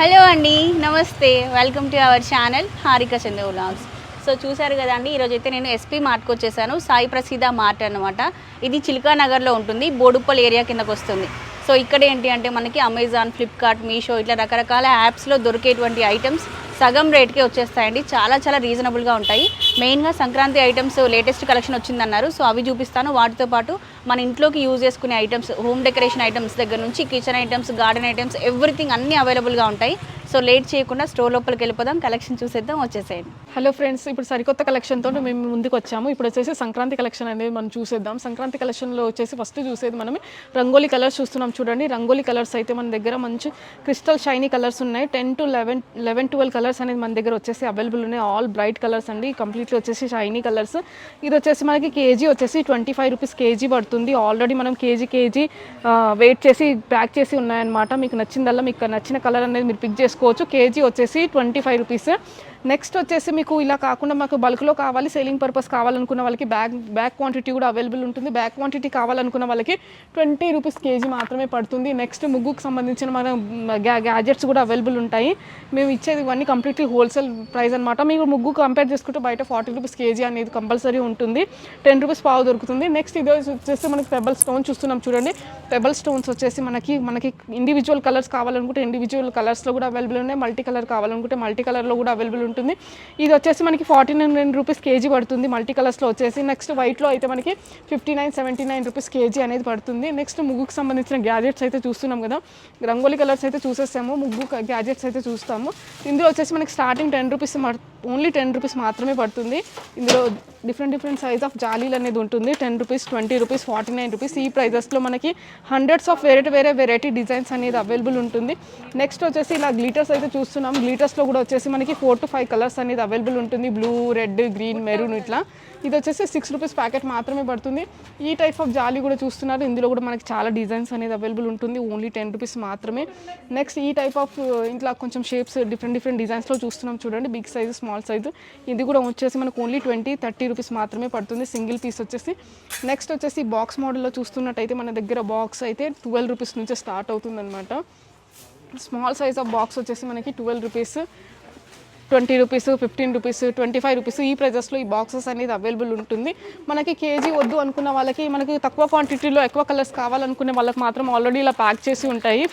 Hello అండి నమస్తే. Welcome to our channel Harika Chandra vlogs so చూశారు కదండి ఈరోజు అయితే నేను ఎస్పీ మార్ట్కి వచ్చేసాను. సాయి ప్రసీద మార్ట్ అనమాట ఇది చిల్కానగర్లో ఉంటుంది బోడుప్పల్ ఏరియా కిందకు వస్తుంది. సో ఇక్కడ ఏంటి అంటే మనకి అమెజాన్ ఫ్లిప్కార్ట్ మీషో ఇట్లా రకరకాల యాప్స్లో దొరికేటువంటి ఐటమ్స్ సగం రేట్కే వచ్చేస్తాయండి. చాలా చాలా రీజనబుల్గా ఉంటాయి. మెయిన్గా సంక్రాంతి ఐటమ్స్ లేటెస్ట్ కలెక్షన్ వచ్చిందన్నారు. సో అవి చూపిస్తాను. వాటితో పాటు మన ఇంట్లోకి యూజ్ చేసుకునే ఐటమ్స్ హోమ్ డెకరేషన్ ఐటమ్స్ దగ్గర నుంచి kitchen items garden items everything అన్నీ అవైలబుల్గా ఉంటాయి. సో లేట్ చేయకుండా స్టోర్ లోపలికి వెళ్ళిపోదాం. కలెక్షన్ చూసేద్దాం. వచ్చేసేయండి. హలో ఫ్రెండ్స్ ఇప్పుడు సరికొత్త కలెక్షన్తో మేము ముందుకు వచ్చాము. ఇప్పుడు వచ్చేసి సంక్రాంతి కలెక్షన్ అనేది మనం చూసేద్దాం. సంక్రాంతి కలెక్షన్లో వచ్చేసి ఫస్ట్ చూసేది మనం రంగోలీ కలర్స్ చూస్తున్నాం చూడండి. రంగోలీ కలర్స్ అయితే మన దగ్గర మంచి క్రిస్టల్ షైనీ కలర్స్ ఉన్నాయి. Ten to eleven eleven twelve colours అనేది మన దగ్గర వచ్చేసి అవైలబుల్ ఉన్నాయి. ఆల్ బ్రైట్ కలర్స్ అండి. కంప్లీట్ కంప్లీట్లీ వచ్చేసి షైనీ కలర్స్ ఇది వచ్చేసి మనకి కేజీ వచ్చేసి ట్వంటీ ఫైవ్ రూపీస్ కేజీ పడుతుంది. ఆల్రెడీ మనం కేజీ కేజీ వెయిట్ చేసి ప్యాక్ చేసి ఉన్నాయన్నమాట. మీకు నచ్చిందల్లా మీకు నచ్చిన కలర్ అనేది మీరు పిక్ చేసుకోవచ్చు. కేజీ వచ్చేసి ట్వంటీ ఫైవ్ రూపీస్ నెక్స్ట్ వచ్చేసి మీకు ఇలా కాకుండా మాకు బల్క్లో కావాలి సేలింగ్ పర్పస్ కావాలనుకున్న వాళ్ళకి బ్యాగ్ బ్యాగ్ క్వాంటిటీ కూడా అవైలబుల్ ఉంటుంది. బ్యాగ్ క్వాంటిటీ కావాలనుకున్న వాళ్ళకి ట్వంటీ రూపీస్ కేజీ మాత్రమే పడుతుంది. నెక్స్ట్ ముగ్గుకు సంబంధించిన మన గ్యాజెట్స్ కూడా అవైలబుల్ ఉంటాయి. మేము ఇచ్చేది ఇవన్నీ కంప్లీట్లీ హోల్సేల్ ప్రైస్ అనమాట మీరు ముగ్గు కంపేర్ చేసుకుంటే బయట ఫార్టీ రూపీస్ కేజీ అనేది కంపల్సరీ ఉంటుంది. టెన్ రూపీస్ పావు దొరుకుతుంది. నెక్స్ట్ ఇది వచ్చేసి మనకి పెబల్ స్టోన్ చూస్తున్నాం చూడండి. పెబల్ స్టోన్స్ వచ్చేసి మనకి మనకి ఇండివిజువల్ కలర్స్ కావాలనుకుంటే ఇండివిజువల్ కలర్స్లో కూడా అవైలబుల్ ఉన్నాయి. మల్టీ కలర్ కావాలనుకుంటే మల్టీ కలర్లో కూడా అవైలబుల్ ఉంటుంది. ఇది వచ్చేసి మనకి ఫార్టీ నైన్ రూపీస్ కేజీ పడుతుంది. మల్టీ కలర్స్లో వచ్చేసి నెక్స్ట్ వైట్లో అయితే మనకి fifty nine seventy nine rupees KG అనేది పడుతుంది. నెక్స్ట్ ముగ్గుకు సంబంధించిన గ్యాజెట్స్ అయితే చూస్తున్నాం కదా. రంగోలీ కలర్స్ అయితే చూసేసాము. ముగ్గు గ్యాజెట్స్ అయితే చూస్తాము. ఇందులో వచ్చేసి మనకి starting ten rupees only ten rupees మాత్రమే పడుతుంది. ఇందులో డిఫరెంట్ డిఫరెంట్ సైజ్ ఆఫ్ జాలీలు అనేది ఉంటుంది. Ten rupees twenty rupees forty nine rupees ఈ ప్రైజెస్లో మనకి హండ్రెడ్స్ ఆఫ్ వెరైటీ వేరే వెరైటీ డిజైన్స్ అనేది అవైలబుల్ ఉంటుంది. నెక్స్ట్ వచ్చేసి ఇలా గ్లీటర్స్ అయితే చూస్తున్నాం. గ్లీటర్స్లో కూడా వచ్చేసి మనకి ఫోర్ టు ఫైవ్ కలర్స్ అనేది అవైలబుల్ ఉంటుంది. బ్లూ రెడ్ గ్రీన్ మెరూన్ ఇట్లా. ఇది వచ్చేసి సిక్స్ రూపీస్ ప్యాకెట్ మాత్రమే పడుతుంది. ఈ టైప్ ఆఫ్ జాలీ కూడా చూస్తున్నారు. ఇందులో కూడా మనకి చాలా డిజైన్స్ అనేది అవైలబుల్ ఉంటుంది. ఓన్లీ టెన్ రూపీస్ మాత్రమే. నెక్స్ట్ ఈ టైప్ ఆఫ్ uh, ఇంట్లో కొంచెం షేప్స్ డిఫరెంట్ డిఫరెంట్ డిజైన్స్లో చూస్తున్నాం చూడండి. బిగ్ సైజు స్మాల్ సైజు ఇది కూడా వచ్చేసి మనకు ఓన్లీ ట్వంటీ థర్టీ రూపీస్ మాత్రమే పడుతుంది. సింగిల్ పీస్ వచ్చేసి. నెక్స్ట్ వచ్చేసి బాక్స్ మోడల్లో చూస్తున్నట్టయితే మన దగ్గర బాక్స్ అయితే ట్వెల్వ్ రూపీస్ నుంచే స్టార్ట్ అవుతుంది అనమాట స్మాల్ సైజ్ ఆఫ్ బాక్స్ వచ్చేసి మనకి twelve rupees twenty rupees fifteen rupees twenty five rupees ఈ ప్రైజెస్లో ఈ బాక్సెస్ అనేది అవైలబుల్ ఉంటుంది. మనకి కేజీ వద్దు అనుకున్న వాళ్ళకి మనకి తక్కువ క్వాంటిటీలో ఎక్కువ కలర్స్ కావాలనుకునే వాళ్ళకి మాత్రం ఆల్రెడీ ఇలా ప్యాక్ చేసి ఉంటాయి.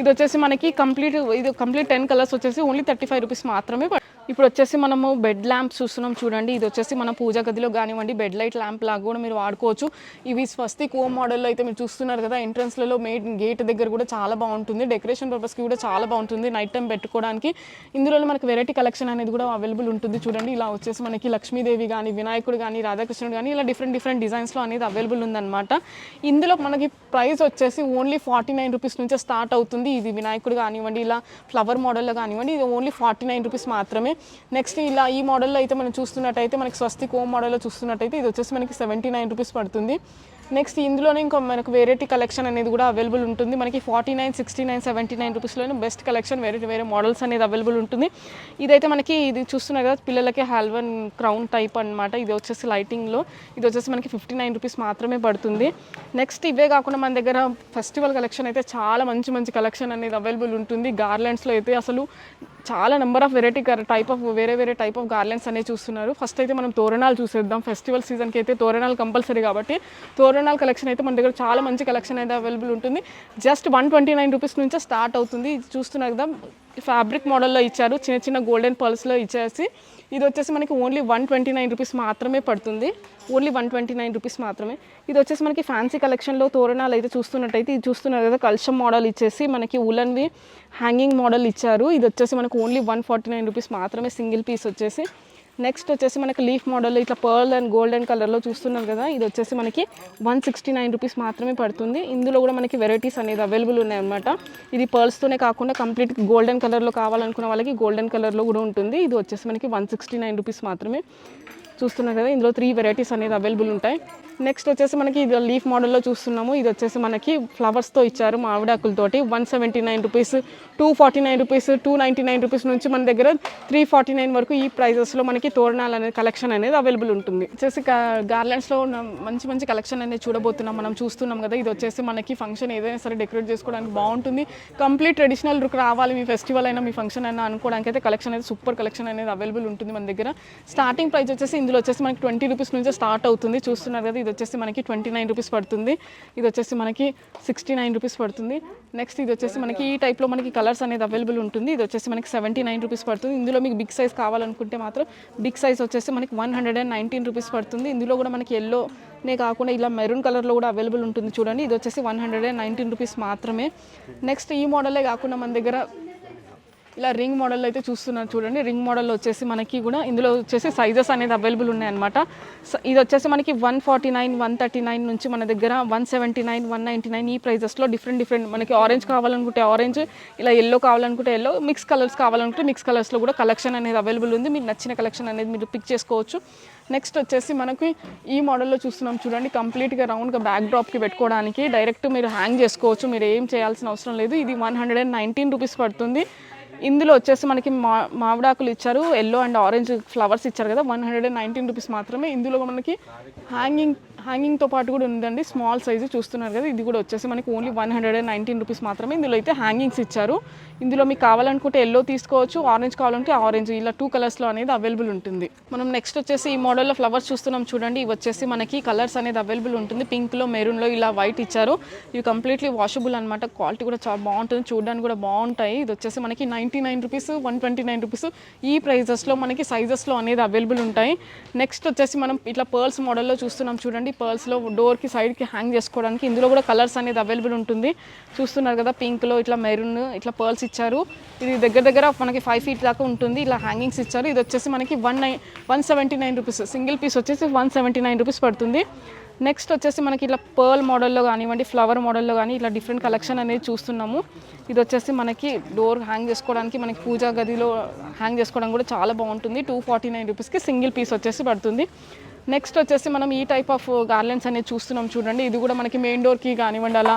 ఇది వచ్చేసి మనకి కంప్లీట్ ఇది కంప్లీట్ టెన్ కలర్స్ వచ్చేసి ఓన్లీ థర్టీ ఫైవ్ రూపీస్ మాత్రమే ఇప్పుడు వచ్చేసి మనము బెడ్ ల్యాంప్స్ చూస్తున్నాం చూడండి. ఇది వచ్చేసి మన పూజా గదిలో కానివ్వండి బెడ్ లైట్ ల్యాంప్ లాగా కూడా మీరు వాడుకోవచ్చు. ఇవి స్వస్తి కో మోడల్లో అయితే మీరు చూస్తున్నారు కదా ఎంట్రన్స్లలో మెయిన్ గేట్ దగ్గర కూడా చాలా బాగుంటుంది. డెకరేషన్ పర్పస్కి కూడా చాలా బాగుంటుంది నైట్ టైం పెట్టుకోవడానికి. ఇందులో మనకి వెరైటీ కలెక్షన్ అనేది కూడా అవైలబుల్ ఉంటుంది చూడండి. ఇలా వచ్చేసి మనకి లక్ష్మీదేవి కానీ వినాయకుడు కానీ రాధాకృష్ణుడు కానీ ఇలా డిఫరెంట్ డిఫరెంట్ డిజైన్స్లో అనేది అవైలబుల్ ఉందన్నమాట. ఇందులో మనకి ప్రైస్ వచ్చేసి ఓన్లీ ఫార్టీ నైన్ రూపీస్ నుంచే స్టార్ట్ అవుతుంది. ఇది వినాయకుడు కానివ్వండి ఇలా ఫ్లవర్ మోడల్లో కానివ్వండి ఇది ఓన్లీ ఫార్టీ నైన్ రూపీస్ మాత్రమే. నెక్స్ట్ ఇలా ఈ మోడల్లో అయితే మనం చూస్తున్నట్టయితే మనకి స్వస్తిక్ కోమ్ మోడల్లో చూస్తున్నట్టయితే ఇది వచ్చేసి మనకి సెవెంటీ నైన్ రూపీస్ పడుతుంది. నెక్స్ట్ ఇందులోనే ఇంకో మనకు వెరైటీ కలెక్షన్ అనేది కూడా అవైలబుల్ ఉంటుంది. మనకి forty nine sixty nine seventy nine రూపీస్లోనే best collection వేరే వేరే మోడల్స్ అనేది అవైలబుల్ ఉంటుంది. ఇదైతే మనకి ఇది చూస్తున్నారు కదా పిల్లలకి హాల్వన్ క్రౌన్ టైప్ అన్నమాట. ఇది వచ్చేసి లైటింగ్లో ఇది వచ్చేసి మనకి ఫిఫ్టీ నైన్ రూపీస్ మాత్రమే పడుతుంది. నెక్స్ట్ ఇవే కాకుండా మన దగ్గర ఫెస్టివల్ కలెక్షన్ అయితే చాలా మంచి మంచి కలెక్షన్ అనేది అవైలబుల్ ఉంటుంది. గార్లెండ్స్లో అయితే అసలు చాలా number of variety type of వేరే వేరే టైప్ ఆఫ్ గార్లెండ్స్ అనేవి చూస్తున్నారు. ఫస్ట్ అయితే మనం తోరణాలు చూసేద్దాం. ఫెస్టివల్ సీజన్కి అయితే తోరణాలు కంపల్సరీ కాబట్టి తోరణాల కలెక్షన్ అయితే మన దగ్గర చాలా మంచి కలెక్షన్ అయితే అవైలబుల్ ఉంటుంది. Just one twenty nine rupees నుంచే స్టార్ట్ అవుతుంది. ఇది కదా ఫ్యాబ్రిక్ మోడల్లో ఇచ్చారు. చిన్న చిన్న గోల్డెన్ పర్ల్స్లో ఇచ్చేసి ఇది వచ్చేసి మనకి only one twenty nine rupees మాత్రమే పడుతుంది. Only one twenty nine rupees మాత్రమే. ఇది వచ్చేసి మనకి ఫ్యాన్సీ కలెక్షన్లో తోరణాలు అయితే చూస్తున్నట్టయితే ఇది చూస్తున్నారు కదా కల్షం మోడల్ ఇచ్చేసి మనకి ఉలన్వి హ్యాంగింగ్ మోడల్ ఇచ్చారు. ఇది వచ్చేసి మనకు only one forty nine rupees మాత్రమే సింగిల్ పీస్ వచ్చేసి నెక్స్ట్ వచ్చేసి మనకి లీఫ్ మోడల్ ఇట్లా పర్ల్ అండ్ గోల్డెన్ కలర్లో చూస్తున్నారు కదా ఇది వచ్చేసి మనకి వన్ సిక్స్టీ నైన్ రూపీస్ మాత్రమే పడుతుంది. ఇందులో కూడా మనకి వెరైటీస్ అనేది అవైలబుల్ ఉన్నాయన్నమాట ఇది పర్ల్స్తోనే కాకుండా కంప్లీట్ గోల్డెన్ కలర్లో కావాలనుకున్న వాళ్ళకి గోల్డెన్ కలర్లో కూడా ఉంటుంది. ఇది వచ్చేసి మనకి వన్ సిక్స్టీ నైన్ రూపీస్ మాత్రమే చూస్తున్నారు కదా ఇందులో త్రీ వెరైటీస్ అనేది అవైలబుల్ ఉంటాయి. నెక్స్ట్ వచ్చేసి మనకి ఇది లీఫ్ మోడల్లో చూస్తున్నాము. ఇది వచ్చేసి మనకి ఫ్లవర్స్తో ఇచ్చారు మామిడాకులతోటి one seventy nine rupees two forty nine rupees two ninety nine rupees నుంచి మన దగ్గర త్రీ ఫార్టీ నైన్ వరకు ఈ ప్రైజెస్లో మనకి తోరణాలు అనేది కలెక్షన్ అనేది అవైలబుల్ ఉంటుంది. వచ్చేసి గార్లెండ్స్లో మంచి మంచి కలెక్షన్ అనేది చూడబోతున్నాం. మనం చూస్తున్నాం కదా ఇది వచ్చేసి మనకి ఫంక్షన్ ఏదైనా సరే డెకరేట్ చేసుకోవడానికి బాగుంటుంది. కంప్లీట్ ట్రెడిషనల్ లుక్ రావాలి మీ ఫెస్టివల్ అయినా మీ ఫంక్షన్ అయినా అనుకోవడానికి అయితే కలెక్షన్ అనేది సూపర్ కలెక్షన్ అనేది అవైలబుల్ ఉంటుంది మన దగ్గర. స్టార్టింగ్ ప్రైస్ వచ్చేసి ఇందులో వచ్చేసి మనకి ట్వంటీ రూపీస్ నుంచి స్టార్ట్ అవుతుంది. చూస్తున్నారు కదా ఇది వచ్చేసి మనకి ట్వంటీ నైన్ రూపీస్ పడుతుంది. ఇది వచ్చేసి మనకి సిక్స్టీ నైన్ రూపీస్ పడుతుంది. నెక్స్ట్ ఇది వచ్చేసి మనకి ఈ టైప్లో మనకి కలర్స్ అనేది అవైలబుల్ ఉంటుంది. ఇది వచ్చేసి మనకి సెవెంటీ నైన్ రూపీస్ పడుతుంది. ఇందులో మీకు బిగ్ సైజ్ కావాలనుకుంటే మాత్రం బిగ్ సైజ్ వచ్చేసి మనకి one hundred and nineteen rupees పడుతుంది. ఇందులో కూడా మనకి ఎల్లోనే కాకుండా ఇలా మెరూన్ కలర్లో కూడా అవైలబుల్ ఉంటుంది చూడండి. ఇది వచ్చేసి one hundred and nineteen rupees మాత్రమే. నెక్స్ట్ ఈ మోడలే కాకుండా మన దగ్గర ఇలా రింగ్ మోడల్లో అయితే చూస్తున్నారు చూడండి. రింగ్ మోడల్ వచ్చేసి మనకి కూడా ఇందులో వచ్చేసి సైజెస్ అనేది అవైలబుల్ ఉన్నాయన్నమాట. ఇది వచ్చేసి మనకి one forty nine one thirty nine నుంచి మన దగ్గర one seventy nine one ninety nine ఈ ప్రైజెస్లో డిఫరెంట్ డిఫరెంట్ మనకి ఆరెంజ్ కావాలనుకుంటే ఆరెంజ్ ఇలా ఎల్లో కావాలనుకుంటే ఎల్లో మిక్స్ కలర్స్ కావాలనుకుంటే మిక్స్ కలర్స్లో కూడా కలెక్షన్ అనేది అవైలబుల్ ఉంది. మీకు నచ్చిన కలెక్షన్ అనేది మీరు పిక్ చేసుకోవచ్చు. నెక్స్ట్ వచ్చేసి మనకి ఈ మోడల్లో చూస్తున్నాం చూడండి. కంప్లీట్గా రౌండ్గా బ్యాక్ డ్రాప్కి పెట్టుకోవడానికి డైరెక్ట్ మీరు హ్యాంగ్ చేసుకోవచ్చు. మీరు ఏం చేయాల్సిన అవసరం లేదు. ఇది one hundred and nineteen rupees పడుతుంది. ఇందులో వచ్చేసి మనకి మా మామిడాకులు ఇచ్చారు ఎల్లో అండ్ ఆరెంజ్ ఫ్లవర్స్ ఇచ్చారు కదా one hundred and nineteen rupees మాత్రమే. ఇందులో మనకి హ్యాంగింగ్ హ్యాంగింగ్తో పాటు కూడా ఉందండి. స్మాల్ సైజు చూస్తున్నారు కదా ఇది కూడా వచ్చేసి మనకి only one hundred and nineteen rupees మాత్రమే ఇందులో అయితే హ్యాంగింగ్స్ ఇచ్చారు. ఇందులో మీకు కావాలనుకుంటే ఎల్లో తీసుకోవచ్చు ఆరెంజ్ కావాలంటే ఆరెంజ్ ఇలా టూ కలర్స్లో అనేది అవైలబుల్ ఉంటుంది. మనం నెక్స్ట్ వచ్చేసి ఈ మోడల్లో ఫ్లవర్స్ చూస్తున్నాం చూడండి ఇవి వచ్చేసి మనకి కలర్స్ అనేది అవైలబుల్ ఉంటుంది. పింక్లో మెరూన్లో ఇలా వైట్ ఇచ్చారు. ఇవి కంప్లీట్లీ వాషబుల్ అనమాట క్వాలిటీ కూడా చాలా బాగుంటుంది. చూడడానికి కూడా బాగుంటాయి. ఇది వచ్చేసి మనకి ninety nine rupees one twenty nine rupees. ఈ ప్రైజెస్లో మనకి సైజెస్లో అనేది అవైలబుల్ ఉంటాయి. నెక్స్ట్ వచ్చేసి మనం ఇట్లా పర్ల్స్ మోడల్లో చూస్తున్నాం చూడండి. పర్ల్స్లో డోర్కి సైడ్కి హ్యాంగ్ చేసుకోవడానికి ఇందులో కూడా కలర్స్ అనేది అవైలబుల్ ఉంటుంది. చూస్తున్నారు కదా పింక్లో ఇట్లా మెరూన్ ఇట్లా పర్ల్స్ ఇచ్చారు. ఇది దగ్గర దగ్గర మనకి ఫైవ్ ఫీట్ దాకా ఉంటుంది. ఇలా హ్యాంగింగ్స్ ఇచ్చారు. ఇది వచ్చేసి మనకి one nine one seventy nine rupees. Single piece వచ్చేసి వన్ సెవెంటీ నైన్ రూపీస్ పడుతుంది. నెక్స్ట్ వచ్చేసి మనకి ఇట్లా పర్ల్ మోడల్లో కానివ్వండి ఫ్లవర్ మోడల్లో కానీ ఇట్లా డిఫరెంట్ కలెక్షన్ అనేది చూస్తున్నాము. ఇది వచ్చేసి మనకి డోర్ హ్యాంగ్ చేసుకోవడానికి మనకి పూజా గదిలో హ్యాంగ్ చేసుకోవడం కూడా చాలా బాగుంటుంది. టూ ఫార్టీ నైన్ రూపీస్కి సింగిల్ పీస్ వచ్చేసి పడుతుంది. నెక్స్ట్ వచ్చేసి మనం ఈ టైప్ ఆఫ్ గార్లెన్స్ అనేది చూస్తున్నాం చూడండి. ఇది కూడా మనకి మెయిన్ డోర్కి కానివ్వండి అలా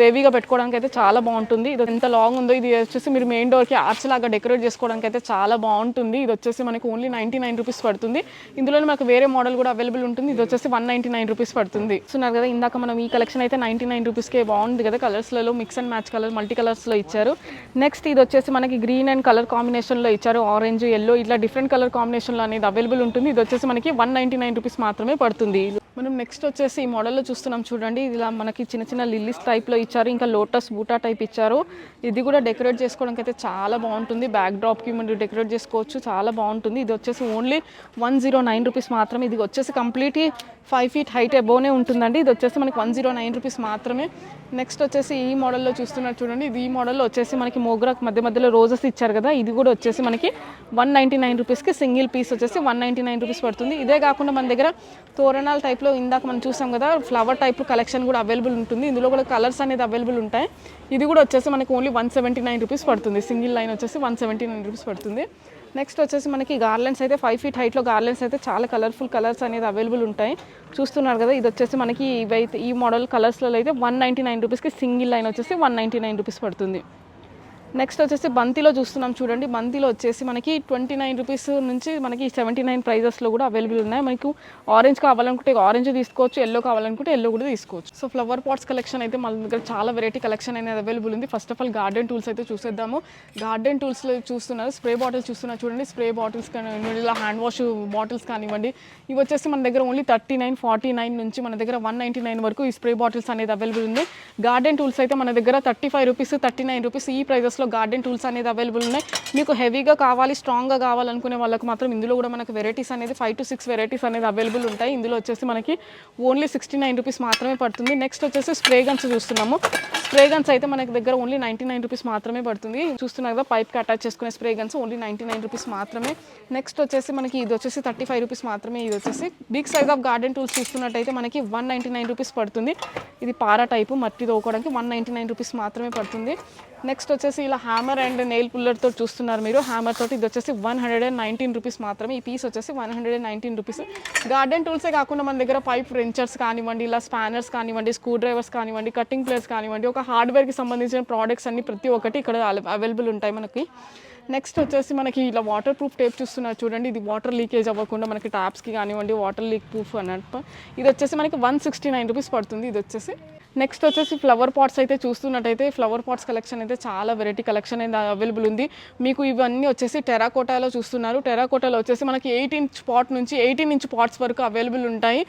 వేవీగా పెట్టుకోవడానికి అయితే చాలా బాగుంటుంది. ఇది ఎంత లాంగ్ ఉందో ఇది వచ్చేసి మీరు మెయిన్ డోర్కి ఆర్చ్ లాగా డెకరేట్ చేసుకోవడానికి అయితే చాలా బాగుంటుంది. ఇది వచ్చేసి మనకి ఓన్లీ నైంటీ నైన్ రూపీస్ పడుతుంది. ఇందులోనే మనకు వేరే మోడల్ కూడా అవైలబుల్ ఉంటుంది. ఇది వచ్చేసి వన్ నైంటీ నైన్ రూపీస్ పడుతుంది. చూస్తున్నారు కదా ఇందాక మనం ఈ కలెక్షన్ అయితే నైంటీ నైన్ రూపీస్కే బాగుంది కదా. కలర్స్లలో mix and match colour multi కలర్స్లో ఇచ్చారు. నెక్స్ట్ ఇది వచ్చేసి మనకి గ్రీన్ అండ్ కలర్ కాంబినేషన్లో ఇచ్చారు. ఆరెంజ్ ఎల్లో ఇట్లా డిఫరెంట్ కలర్ కాంబినేషన్లో అనేది అవైలబుల్ ఉంటుంది. ఇది వచ్చేసి మనకి వన్ నైంటీ నైన్ రూపీస్ మాత్రమే పడుతుంది. మనం నెక్స్ట్ వచ్చేసి ఈ మోడల్లో చూస్తున్నాం చూడండి. ఇది ఇలా మనకి చిన్న చిన్న లిల్లీస్ టైప్లో ఇచ్చారు. ఇంకా లోటస్ బూటా టైప్ ఇచ్చారు. ఇది కూడా డెకరేట్ చేసుకోవడానికి అయితే చాలా బాగుంటుంది. బ్యాక్ డ్రాప్కి మీరు డెకరేట్ చేసుకోవచ్చు. చాలా బాగుంటుంది. ఇది వచ్చేసి only one zero nine rupees మాత్రమే. ఇది వచ్చేసి కంప్లీట్ ఫైవ్ ఫీట్ హైట్ అబోనే ఉంటుందండి. ఇది వచ్చేసి మనకి వన్ జీరో నైన్ రూపీస్ మాత్రమే. నెక్స్ట్ వచ్చేసి ఈ మోడల్లో చూస్తున్నారు చూడండి. ఇది ఈ మోడల్లో వచ్చేసి మనకి మోగ్రాక్ మధ్య మధ్యలో రోజెస్ ఇచ్చారు కదా. ఇది కూడా వచ్చేసి మనకి వన్ నైంటీ నైన్ రూపీస్కి సింగిల్ పీస్ వచ్చేసి వన్ నైంటీ నైన్ రూపీస్ పడుతుంది. ఇదే కాకుండా మన దగ్గర తోరణాల టైప్లో ఇందాక మనం చూసాం కదా ఫ్లవర్ టైప్ కలెక్షన్ కూడా అవైలబుల్ ఉంటుంది. ఇందులో కూడా కలర్స్ అనేది అవైలబుల్ ఉంటాయి. ఇది కూడా వచ్చేసి మనకి only one seventy nine rupees పడుతుంది. సింగిల్ లైన్ వచ్చేసి వన్ సెవెంటీ నైన్ రూపీస్ పడుతుంది. నెక్స్ట్ వచ్చేసి మనకి గార్లెండ్స్ అయితే ఫైవ్ ఫీట్ హైట్లో గార్లెండ్స్ అయితే చాలా కలర్ఫుల్ కలర్స్ అనేది అవైలబుల్ ఉంటాయి. చూస్తున్నారు కదా ఇది వచ్చేసి మనకి ఇవైతే ఈ మోడల్ కలర్స్లో అయితే వన్ నైంటీ నైన్ రూపీస్కి సింగిల్ లైన్ వచ్చేసి వన్ నైంటీ నైన్ రూపీస్ పడుతుంది. నెక్స్ట్ వచ్చేసి బంతిలో చూస్తున్నాం చూడండి. బంతిలో వచ్చేసి మనకి ట్వంటీ నైన్ రూపీస్ నుంచి మనకి సెవెంటీ నైన్ ప్రైజెస్లో కూడా అవైలబుల్ ఉన్నాయి. మనకు ఆరెంజ్ కావాలనుకుంటే ఆరెంజ్ తీసుకోవచ్చు ఎల్లో కావాలనుకుంటే ఎల్లో కూడా తీసుకోవచ్చు. సో ఫ్లవర్ పాట్స్ కలెక్షన్ అయితే మన దగ్గర చాలా వెరైటీ కలెక్షన్ అనేది అవైలబుల్ ఉంది. First of all garden tools అయితే చూసేద్దాము. గార్డెన్ టూల్స్లో చూస్తున్నారు స్ప్రే బాటిల్స్ చూస్తున్నారు చూడండి. స్ప్రే బాటిల్స్ కానివ్వండి ఇలా హ్యాండ్ వాష్ బాటిల్స్ కానివ్వండి. ఇవి వచ్చేసి మన దగ్గర only thirty nine forty nine నుంచి మన దగ్గర వన్ నైంటీ నైన్ వరకు ఈ స్ప్రే బాటిల్స్ అనేది అవైలబుల్ ఉంది. గార్డెన్ టూల్స్ అయితే మన దగ్గర thirty five rupees thirty nine rupees ఈ ప్రైజెస్ ప్రైజెస్లో గార్డెన్ టూల్స్ అనేది అవైలబుల్ ఉన్నాయి. మీకు హెవీగా కావాలి స్ట్రాంగ్గా కావాలనుకునే వాళ్ళకి మాత్రం ఇందులో కూడా మనకు వెరైటీస్ అనేది ఫైవ్ టు సిక్స్ వెరైటీస్ అనేది అవైలబుల్ ఉంటాయి. ఇందులో వచ్చేసి మనకి ఓన్లీ సిక్స్టీ నైన్ రూపీస్ మాత్రమే పడుతుంది. నెక్స్ట్ వచ్చేసి స్ప్రే గన్స్ చూస్తున్నాము. స్ప్రే గన్స్ అయితే మనకి దగ్గర ఓన్లీ నైంటీ నైన్ రూపీస్ మాత్రమే పడుతుంది. చూస్తున్నారు కదా పైప్కి అటాచ్ చేసుకునే spray guns only ninety nine rupees మాత్రమే. నెక్స్ట్ వచ్చేసి మనకి ఇది వచ్చేసి థర్టీ ఫైవ్ రూపీస్ మాత్రమే ఇది వచ్చేసి. Big size of garden tools చూస్తున్నట్టయితే మనకి వన్ నైంటీ నైన్ రూపీస్ పడుతుంది. ఇది పారా టైపు మట్టి తోకోవడానికి వన్ నైంటీ నైన్ రూపీస్ మాత్రమే పడుతుంది. నెక్స్ట్ వచ్చేసి ఇలా హ్యామర్ అండ్ నెయిల్ పుల్లర్తో చూస్తున్నారు మీరు. హ్యామర్ తోటి ఇది వచ్చేసి one hundred and nineteen rupees మాత్రమే. ఈ పీస్ వచ్చేసి one hundred and nineteen rupees garden టూల్సే కాకుండా మన దగ్గర పైప్ రెంచర్స్ కానివ్వండి ఇలా స్పానర్స్ కానివ్వండి స్క్రూ డ్రైవర్స్ కానివ్వండి కటింగ్ ప్లేస్ కానివ్వండి ఒక హార్డ్వేర్కి సంబంధించిన ప్రోడక్ట్స్ అన్ని ప్రతి ఒక్కటి ఇక్కడ అవైలబుల్ ఉంటాయి మనకి. నెక్స్ట్ వచ్చేసి మనకి ఇలా వాటర్ ప్రూఫ్ టేప్ చూస్తున్నారు చూడండి. ఇది వాటర్ లీకేజ్ అవ్వకుండా మనకి ట్యాప్స్కి కానివ్వండి వాటర్ లీక్ ప్రూఫ్ అన్నట్టు. ఇది వచ్చేసి మనకి వన్ సిక్స్టీ నైన్ రూపీస్ పడుతుంది. ఇది వచ్చేసి నెక్స్ట్ వచ్చేసి ఫ్లవర్ పాట్స్ అయితే చూస్తున్నట్టయితే ఫ్లవర్ పాట్స్ కలెక్షన్ అయితే చాలా వెరైటీ కలెక్షన్ అయితే అవైలబుల్ ఉంది. మీకు ఇవన్నీ వచ్చేసి టెరాకోటాలో చూస్తున్నారు. టెరాకోటాలో వచ్చేసి మనకి ఎయిట్ ఇంచ్ పాట్ నుంచి ఎయిటీన్ ఇంచ్ పాట్స్ వరకు అవైలబుల్ ఉంటాయి.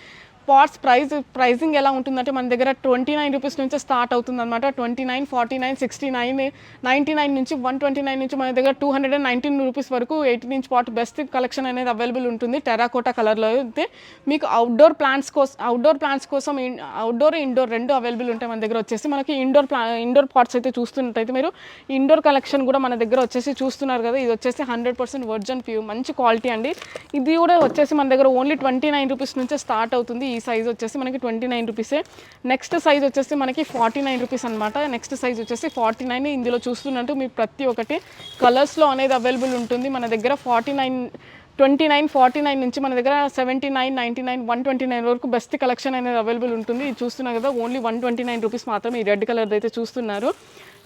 పాట్స్ ప్రైజ్ ప్రైజింగ్ ఎలా ఉంటుందంటే మన దగ్గర ట్వంటీ నైన్ రూపీస్ నుంచి స్టార్ట్ అవుతుంది అనమాట twenty nine forty nine sixty nine ninety nine నుంచి వన్ ట్వంటీ నైన్ నుంచి మన దగ్గర two hundred and nineteen rupees వరకు eighteen inch pot best collection అనేది అవైలబుల్ ఉంటుంది టెరాకోటా కలర్లో అయితే. మీకు అవుట్డోర్ ప్లాంట్స్ కోసం అవుట్డోర్ ప్లాంట్స్ కోసం అవుట్డోర్ ఇండోర్ రెండు అవైలబుల్ ఉంటాయి మన దగ్గర వచ్చేసి. మనకి ఇండోర్ ప్లా ఇండోర్ పాట్స్ అయితే చూస్తున్నట్టయితే మీరు ఇండోర్ కలెక్షన్ కూడా మన దగ్గర వచ్చేసి చూస్తున్నారు కదా. ఇది వచ్చేసి హండ్రెడ్ పర్సెంట్ వర్జన్ ప్యూ మంచి క్వాలిటీ అండి. ఇది కూడా వచ్చేసి మన దగ్గర ఓన్లీ ట్వంటీ నైన్ రూపీస్ నుంచే స్టార్ట్ అవుతుంది. సైజ్ వచ్చేసి మనకి ట్వంటీ నైన్ రూపీసే నెక్స్ట్ సైజ్ వచ్చేసి మనకి ఫార్టీ నైన్ రూపీస్ అనమాట నెక్స్ట్ సైజ్ వచ్చేసి ఫార్టీ నైన్ ఇందులో చూస్తున్నట్టు మీ ప్రతి ఒక్కటి కలర్స్లో అనేది అవైలబుల్ ఉంటుంది. మన దగ్గర forty nine twenty nine forty nine నుంచి మన దగ్గర seventy nine ninety nine one twenty nine వరకు బెస్ట్ కలెక్షన్ అనేది అవైలబుల్ ఉంటుంది. ఇది చూస్తున్నారు కదా only one twenty nine rupees మాత్రమే ఈ రెడ్ కలర్ అయితే చూస్తున్నారు.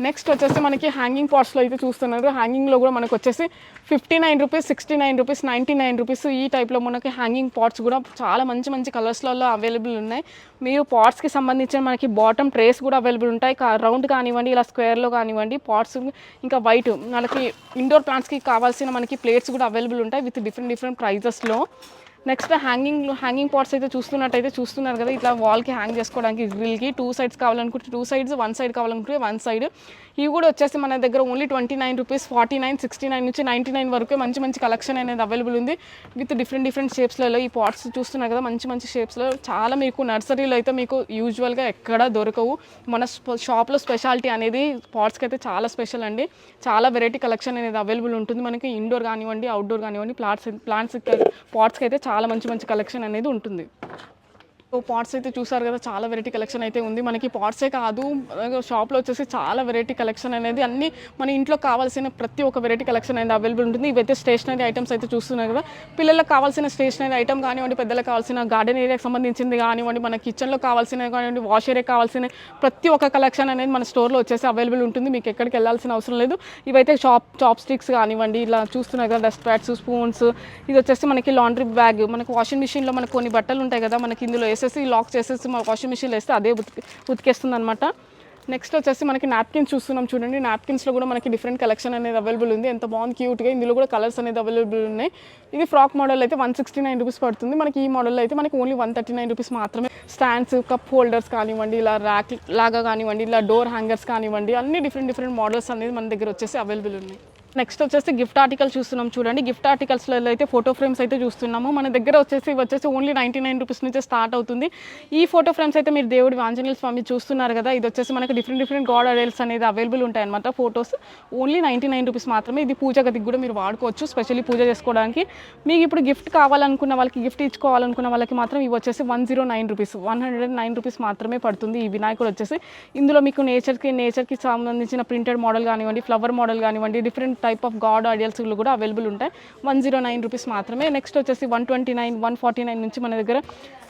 నెక్స్ట్ వచ్చేసి మనకి హ్యాంగింగ్ పాట్స్లో అయితే చూస్తున్నారు. హ్యాంగింగ్లో కూడా మనకు వచ్చేసి fifty nine rupees sixty nine rupees ninety nine rupees ఈ టైప్లో మనకి హ్యాంగింగ్ పాట్స్ కూడా చాలా మంచి మంచి కలర్స్లలో అవైలబుల్ ఉన్నాయి. మీరు పాట్స్కి సంబంధించిన మనకి బాటమ్ ట్రేస్ కూడా అవైలబుల్ ఉంటాయి. రౌండ్ కానివ్వండి ఇలా స్క్వేర్లో కానివ్వండి పాట్స్ ఇంకా వైట్ మనకి ఇండోర్ ప్లాంట్స్కి కావాల్సిన మనకి ప్లేట్స్ కూడా అవైలబుల్ ఉంటాయి విత్ డిఫరెంట్ డిఫరెంట్ ప్రైజెస్లో నెక్స్ట్ హ్యాంగింగ్ హ్యాంగింగ్ పాట్స్ అయితే చూస్తున్నట్టయితే చూస్తున్నారు కదా ఇట్లా వాల్కి హ్యాంగ్ చేసుకోవడానికి గ్రిల్కి టూ సైడ్స్ కావాలనుకుంటే టూ సైడ్స్ వన్ సైడ్ కావాలనుకుంటే వన్ సైడ్ ఇవి కూడా వచ్చేసి మన దగ్గర only twenty nine rupees forty nine sixty nine నుంచి నైంటీ నైన్ వరకు మంచి మంచి కలెక్షన్ అనేది అవైలబుల్ ఉంది. విత్ డిఫరెంట్ డిఫరెంట్ షేప్స్లలో ఈ పాట్స్ చూస్తున్నారు కదా మంచి మంచి షేప్స్లో చాలా మీకు నర్సరీలో అయితే మీకు యూజువల్గా ఎక్కడ దొరకవు. మన షాప్లో స్పెషాలిటీ అనేది పాట్స్కి అయితే చాలా స్పెషల్ అండి. చాలా వెరైటీ కలెక్షన్ అనేది అవైలబుల్ ఉంటుంది. మనకి ఇండోర్ కానివ్వండి అవుట్డోర్ కానివ్వండి ప్లాంట్స్ ప్లాంట్స్ పాట్స్కి అయితే చాలా మంచి మంచి కలెక్షన్ అనేది ఉంటుంది. సో పాట్స్ అయితే చూసారు కదా చాలా వెరైటీ కలెక్షన్ అయితే ఉంది. మనకి పాట్సే కాదు షాప్లో వచ్చేసి చాలా వెరైటీ కలెక్షన్ అనేది అన్ని మన ఇంట్లో కావాల్సిన ప్రతి ఒక్క వెరైటీ కలెక్షన్ అనేది అవైలబుల్ ఉంటుంది. ఇవైతే స్టేషనరీ ఐటమ్స్ అయితే చూస్తున్నారు కదా. పిల్లలకు కావాల్సిన స్టేషనరీ ఐటమ్ కానివ్వండి పెద్దలకు కావాల్సిన గార్డెన్ ఏరియాకి సంబంధించింది కానివ్వండి మన కిచెన్లో కావాల్సిన కానివ్వండి వాష్ ఏరియా కావాల్సిన ప్రతి ఒక్క కలెక్షన్ అనేది మన స్టోర్లో వచ్చేసి అవైలబుల్ ఉంటుంది. మీకు ఎక్కడికి వెళ్ళాల్సిన అవసరం లేదు. ఇవైతే చాప్ చాప్ స్టిక్స్ కానివ్వండి ఇలా చూస్తున్నారు కదా డస్ట్ ప్యాడ్స్ స్పూన్స్ ఇది వచ్చేసి మనకి లాండ్రీ బ్యాగ్ మనకి వాషింగ్ మిషన్లో మనకు కొన్ని బట్టలు ఉంటాయి కదా మనకి ఇందులో చేసేసి లాక్ చేసేసి మా వాషింగ్ మిషన్లో వేస్తే అదే ఉతికి ఉతికేస్తుంది అనమాట నెక్స్ట్ వచ్చేసి మనకి నాప్కిన్స్ చూస్తున్నాం చూడండి. నాప్కిన్స్లో కూడా మనకి డిఫరెంట్ కలెక్షన్ అనేది అవైలబుల్ ఉంది. ఎంత బాగుంది క్యూట్గా ఇందులో కూడా కలర్స్ అనేది అవైలబుల్ ఉన్నాయి. ఇది ఫ్రాక్ మోడల్ అయితే వన్ సిక్స్టీ నైన్ రూపీస్ పడుతుంది. మనకి ఈ మోడల్ అయితే మనకి only one thirty nine rupees మాత్రమే. స్టాండ్స్ కప్ హోల్డర్స్ కానివ్వండి ఇలా ర్యాక్ లాగా కానివ్వండి ఇలా డోర్ హ్యాంగర్స్ కానివ్వండి అన్ని డిఫరెంట్ డిఫరెంట్ మోడల్స్ అనేది మన దగ్గర వచ్చేసి అవైలబుల్ ఉన్నాయి. నెక్స్ట్ వచ్చేసి గిఫ్ట్ ఆర్టికల్ చూస్తున్నాం. చూడండి గిఫ్ట్ ఆర్టికల్స్లో అయితే ఫోటో ఫ్రేమ్స్ అయితే చూస్తున్నాము. మన దగ్గర వచ్చేసి వచ్చేసి ఓన్లీ నైంటీ నైన్ రూపీస్ నుంచే స్టార్ట్ అవుతుంది. ఈ ఫోటో ఫ్రేమ్స్ అయితే మీరు దేవుడి ఆంజనేయ స్వామి చూస్తున్నారు కదా ఇది వచ్చేసి మనకి డిఫరెంట్ డిఫరెంట్ గాడ్ అడల్స్ అనేది అవైలబుల్ ఉంటాయి అనమాట photos only ninety nine rupees మాత్రమే ఇది పూజ గదికి కూడా మీరు వాడుకోవచ్చు స్పెషల్లీ పూజ చేసుకోవడానికి. మీకు ఇప్పుడు గిఫ్ట్ కావాలనుకున్న వాళ్ళకి గిఫ్ట్ ఇచ్చుకోవాలనుకున్న వాళ్ళకి మాత్రం ఇవి వచ్చేసి one zero nine rupees one hundred nine rupees మాత్రమే పడుతుంది ఈ వినాయకుడు వచ్చేసి. ఇందులో మీకు నేచర్కి నేచర్కి సంబంధించిన ప్రింటెడ్ మోడల్ కానివ్వండి ఫ్లవర్ మోడల్ కానివ్వండి డిఫరెంట్ టైప్ ఆఫ్ గాడ్ ఐడియల్స్లు కూడా అవైలబుల్ ఉంటాయి. వన్ జీరో నైన్ రూపీస్ మాత్రమే. నెక్స్ట్ వచ్చేసి one twenty nine one forty nine నుంచి మన దగ్గర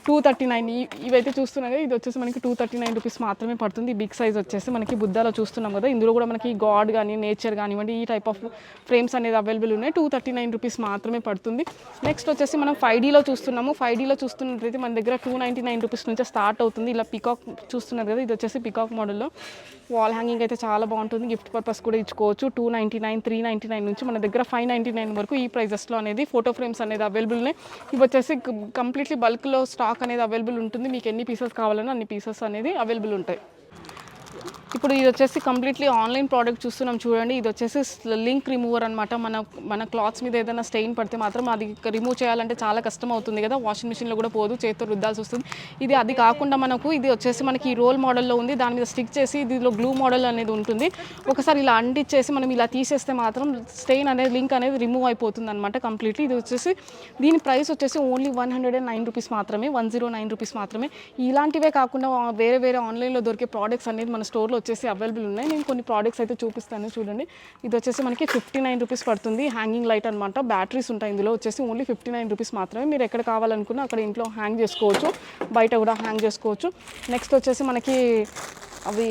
టూ థర్టీ నైన్ ఇవైతే చూస్తున్నారు కదా, ఇది వచ్చేసి మనకి టూ థర్టీ నైన్ రూపీస్ మాత్రమే పడుతుంది. బిగ్ సైజ్ వచ్చేసి మనకి బుద్ధాలో చూస్తున్నాం కదా. ఇందులో కూడా మనకి గాడ్ కానీ నేచర్ కానివ్వండి ఈ టైప్ ఆఫ్ ఫ్రేమ్స్ అనేది అవైలబుల్ ఉన్నాయి. టూ థర్టీ నైన్ రూపీస్ మాత్రమే పడుతుంది. నెక్స్ట్ వచ్చేసి మనం ఫైవ్ డీలో చూస్తున్నాము. ఫైవ్ డీలో చూస్తున్నట్లయితే మన దగ్గర టూ నైంటీ నైన్ రూపీస్ నుంచే స్టార్ట్ అవుతుంది. ఇలా పికాక్ చూస్తున్నారు కదా. ఇది వచ్చేసి పికాక్ మోడల్లో వాల్ హ్యాంగింగ్ అయితే చాలా బాగుంటుంది. గిఫ్ట్ పర్పస్ కూడా ఇచ్చుకోవచ్చు. Two ninety nine three ninety nine నుంచి మన దగ్గర ఫైవ్ నైంటీ నైన్ వరకు ఈ ప్రైజెస్లో అనేది ఫోటో ఫ్రేమ్స్ అనేది అవైలబుల్ ఉన్నాయి. ఇవి వచ్చేసి కంప్లీట్లీ బల్క్లో స్టాక్ అనేది అవైలబుల్ ఉంటుంది. మీకు ఎన్ని పీసెస్ కావాలన్నా అన్ని పీసెస్ అనేది అవైలబుల్ ఉంటాయి. ఇప్పుడు ఇది వచ్చేసి కంప్లీట్లీ ఆన్లైన్ ప్రోడక్ట్ చూస్తున్నాం చూడండి. ఇది వచ్చేసి లింక్ రిమూవర్ అనమాట మన మన క్లాత్స్ మీద ఏదైనా స్టెయిన్ పడితే మాత్రం అది రిమూవ్ చేయాలంటే చాలా కష్టం అవుతుంది కదా వాషింగ్ మిషన్లో కూడా పోదు చేతితో రుద్దాల్సి వస్తుంది. ఇది అది కాకుండా మనకు ఇది వచ్చేసి మనకి ఈ రోల్ మోడల్లో ఉంది. దాని మీద స్టిక్ చేసి దీనిలో గ్లూ మోడల్ అనేది ఉంటుంది. ఒకసారి ఇలా అంటిచ్చేసి మనం ఇలా తీసేస్తే మాత్రం స్టెయిన్ అనేది లింక్ అనేది రిమూవ్ అయిపోతుంది అనమాట కంప్లీట్లీ ఇది వచ్చేసి దీని ప్రైస్ వచ్చేసి only one hundred and nine rupees మాత్రమే వన్ జీరో నైన్ రూపీస్ మాత్రమే. ఇలాంటివే కాకుండా వేరే వేరే ఆన్లైన్లో దొరికే ప్రోడక్ట్స్ అనేది మన స్టోర్లో వచ్చేసి అవైలబుల్ ఉన్నాయి. నేను కొన్ని ప్రోడక్ట్స్ అయితే చూపిస్తాను చూడండి. ఇది వచ్చేసి మనకి ఫిఫ్టీ నైన్ రూపీస్ పడుతుంది. హ్యాంగింగ్ లైట్ అనమాట బ్యాటరీస్ ఉంటాయి ఇందులో. వచ్చేసి ఓన్లీ ఫిఫ్టీ నైన్ రూపీస్ మాత్రమే. మీరు ఎక్కడ కావాలనుకున్నా అక్కడ ఇంట్లో హ్యాంగ్ చేసుకోవచ్చు. బయట కూడా హ్యాంగ్ చేసుకోవచ్చు. నెక్స్ట్ వచ్చేసి మనకి అవి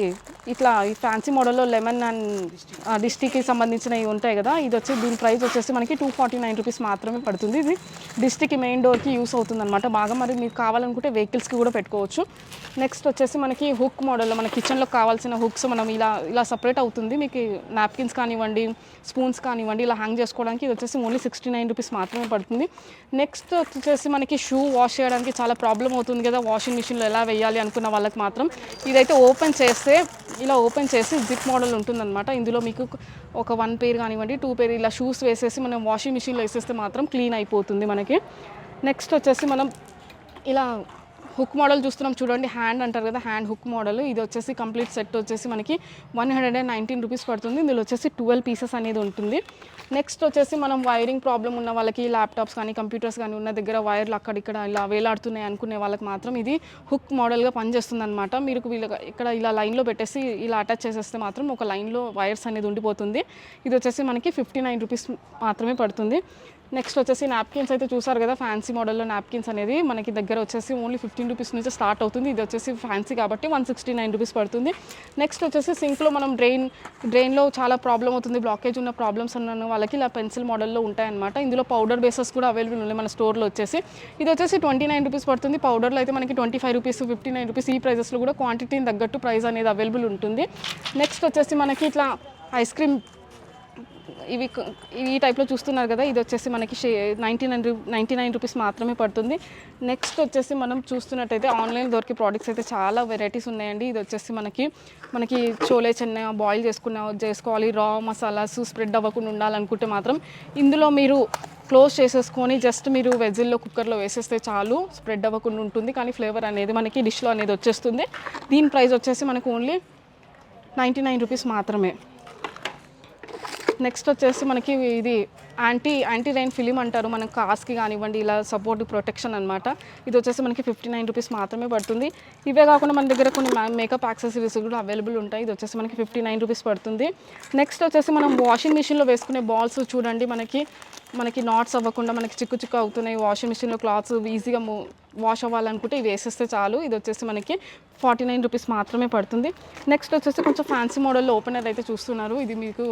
ఇట్లా ఈ ఫ్యాన్సీ మోడల్లో లెమన్ అండ్ డిస్టిక్కి సంబంధించినవి ఉంటాయి కదా ఇది వచ్చి దీని ప్రైస్ వచ్చేసి మనకి టూ ఫార్టీ నైన్ రూపీస్ మాత్రమే పడుతుంది. ఇది డిస్టిక్ మెయిన్ డోర్కి యూస్ అవుతుంది అనమాట బాగా మరి మీకు కావాలనుకుంటే వెహికల్స్కి కూడా పెట్టుకోవచ్చు. నెక్స్ట్ వచ్చేసి మనకి హుక్ మోడల్లో మన కిచెన్లో కావాల్సిన హుక్స్ మనం ఇలా ఇలా సపరేట్ అవుతుంది. మీకు నాప్కిన్స్ కానివ్వండి స్పూన్స్ కానివ్వండి ఇలా హ్యాంగ్ చేసుకోవడానికి ఇది వచ్చేసి ఓన్లీ సిక్స్టీ నైన్ రూపీస్ మాత్రమే పడుతుంది. నెక్స్ట్ వచ్చేసి మనకి షూ వాష్ చేయడానికి చాలా ప్రాబ్లం అవుతుంది కదా వాషింగ్ మిషన్లో ఎలా వేయాలి అనుకున్న వాళ్ళకి మాత్రం. ఇదైతే ఓపెన్ చేస్తే ఇలా ఓపెన్ చేసి జిప్ మోడల్ ఉంటుందన్నమాట. ఇందులో మీకు ఒక వన్ పేర్ కానివ్వండి టూ పేర్ ఇలా షూస్ వేసేసి మనం వాషింగ్ మిషన్లో వేసేస్తే మాత్రం క్లీన్ అయిపోతుంది మనకి. నెక్స్ట్ వచ్చేసి మనం ఇలా హుక్ మోడల్ చూస్తున్నాం చూడండి హ్యాండ్ అంటారు కదా హ్యాండ్ హుక్ మోడల్ ఇది వచ్చేసి కంప్లీట్ సెట్ వచ్చేసి మనకి one hundred and nineteen rupees పడుతుంది. ఇందులో వచ్చేసి ట్వెల్వ్ పీసెస్ అనేది ఉంటుంది. నెక్స్ట్ వచ్చేసి మనం వైరింగ్ ప్రాబ్లం ఉన్న వాళ్ళకి ల్యాప్టాప్స్ కానీ కంప్యూటర్స్ కానీ ఉన్న దగ్గర వైర్లు అక్కడిక్కడ ఇలా వేలాడుతున్నాయి అనుకునే వాళ్ళకి మాత్రం ఇది హుక్ మోడల్గా పనిచేస్తుంది అనమాట మీరు వీళ్ళ ఇక్కడ ఇలా లైన్లో పెట్టేసి ఇలా అటాచ్ చేసేస్తే మాత్రం ఒక లైన్లో వైర్స్ అనేది ఉండిపోతుంది. ఇది వచ్చేసి మనకి ఫిఫ్టీ నైన్ రూపీస్ మాత్రమే పడుతుంది. నెక్స్ట్ వచ్చేసి నాప్కిన్స్ అయితే చూసారు కదా ఫ్యాన్సీ మోడల్లో నాప్కిన్స్ అనేది మనకి దగ్గర వచ్చేసి ఓన్లీ ఫిఫ్టీన్ రూపీస్ నుంచి స్టార్ట్ అవుతుంది. ఇది వచ్చేసి ఫ్యాన్సీ కాబట్టి వన్ సిక్స్టీ నైన్ రూపీస్ పడుతుంది. నెక్స్ట్ వచ్చేసి సింక్లో మనం డ్రైన్ డ్రైన్లో చాలా ప్రాబ్లం అవుతుంది. బ్లాకేజ్ ఉన్న ప్రాబ్లమ్స్ ఉన్న వాళ్ళకి ఇలా పెన్సిల్ మోడల్లో ఉంటాయన్నమాట. ఇందులో పౌడర్ బేసెస్ కూడా అవైలబుల్ ఉన్నాయి మన స్టోర్లో వచ్చేసి. ఇది వచ్చేసి ట్వంటీ నైన్ రూపీస్ పడుతుంది పౌడర్లో అయితే మనకి twenty five rupees fifty nine rupees ఈ ప్రైజెస్లో కూడా క్వాంటిటీని తగ్గట్టు ప్రైస్ అనేది అవైలబుల్ ఉంటుంది. నెక్స్ట్ వచ్చేసి మనకి ఇట్లా ఐస్ క్రీమ్ ఇవి ఈ టైప్లో చూస్తున్నారు కదా ఇది వచ్చేసి మనకి ninety nine ninety nine rupees మాత్రమే పడుతుంది. నెక్స్ట్ వచ్చేసి మనం చూస్తున్నట్టయితే ఆన్లైన్ దొరికే ప్రోడక్ట్స్ అయితే చాలా వెరైటీస్ ఉన్నాయండి. ఇది వచ్చేసి మనకి మనకి చోలే చెన్న బాయిల్ చేసుకున్న చేసుకోవాలి. రా మసాలాస్ స్ప్రెడ్ అవ్వకుండా ఉండాలనుకుంటే మాత్రం ఇందులో మీరు క్లోజ్ చేసేసుకొని జస్ట్ మీరు వెజిల్లో కుక్కర్లో వేసేస్తే చాలు స్ప్రెడ్ అవ్వకుండా ఉంటుంది. కానీ ఫ్లేవర్ అనేది మనకి డిష్లో అనేది వచ్చేస్తుంది. దీని ప్రైస్ వచ్చేసి మనకు ఓన్లీ నైంటీ నైన్ రూపీస్ మాత్రమే. నెక్స్ట్ వచ్చేసి మనకి ఇది యాంటీ యాంటీ రైన్ ఫిలిం అంటారు. మన కాస్కి కానివ్వండి ఇలా సపోర్ట్ ప్రొటెక్షన్ అనమాట ఇది వచ్చేసి మనకి ఫిఫ్టీ నైన్ రూపీస్ మాత్రమే పడుతుంది. ఇవే కాకుండా మన దగ్గర కొన్ని మేకప్ యాక్సెసరీస్ కూడా అవైలబుల్ ఉంటాయి. ఇది వచ్చేసి మనకి ఫిఫ్టీ నైన్ రూపీస్ పడుతుంది. నెక్స్ట్ వచ్చేసి మనం వాషింగ్ మిషన్లో వేసుకునే బాల్స్ చూడండి మనకి. మనకి నాట్స్ అవ్వకుండా మనకి చిక్కు చిక్కు అవుతున్నాయి వాషింగ్ మిషన్లో క్లాత్స్ ఈజీగా వాష్ అవ్వాలనుకుంటే ఇవి వేసేస్తే చాలు. ఇది వచ్చేసి మనకి ఫార్టీ నైన్ రూపీస్ మాత్రమే పడుతుంది. నెక్స్ట్ వచ్చేసి కొంచెం ఫ్యాన్సీ మోడల్లో ఓపెనర్ అయితే చూస్తున్నారు. ఇది మీకు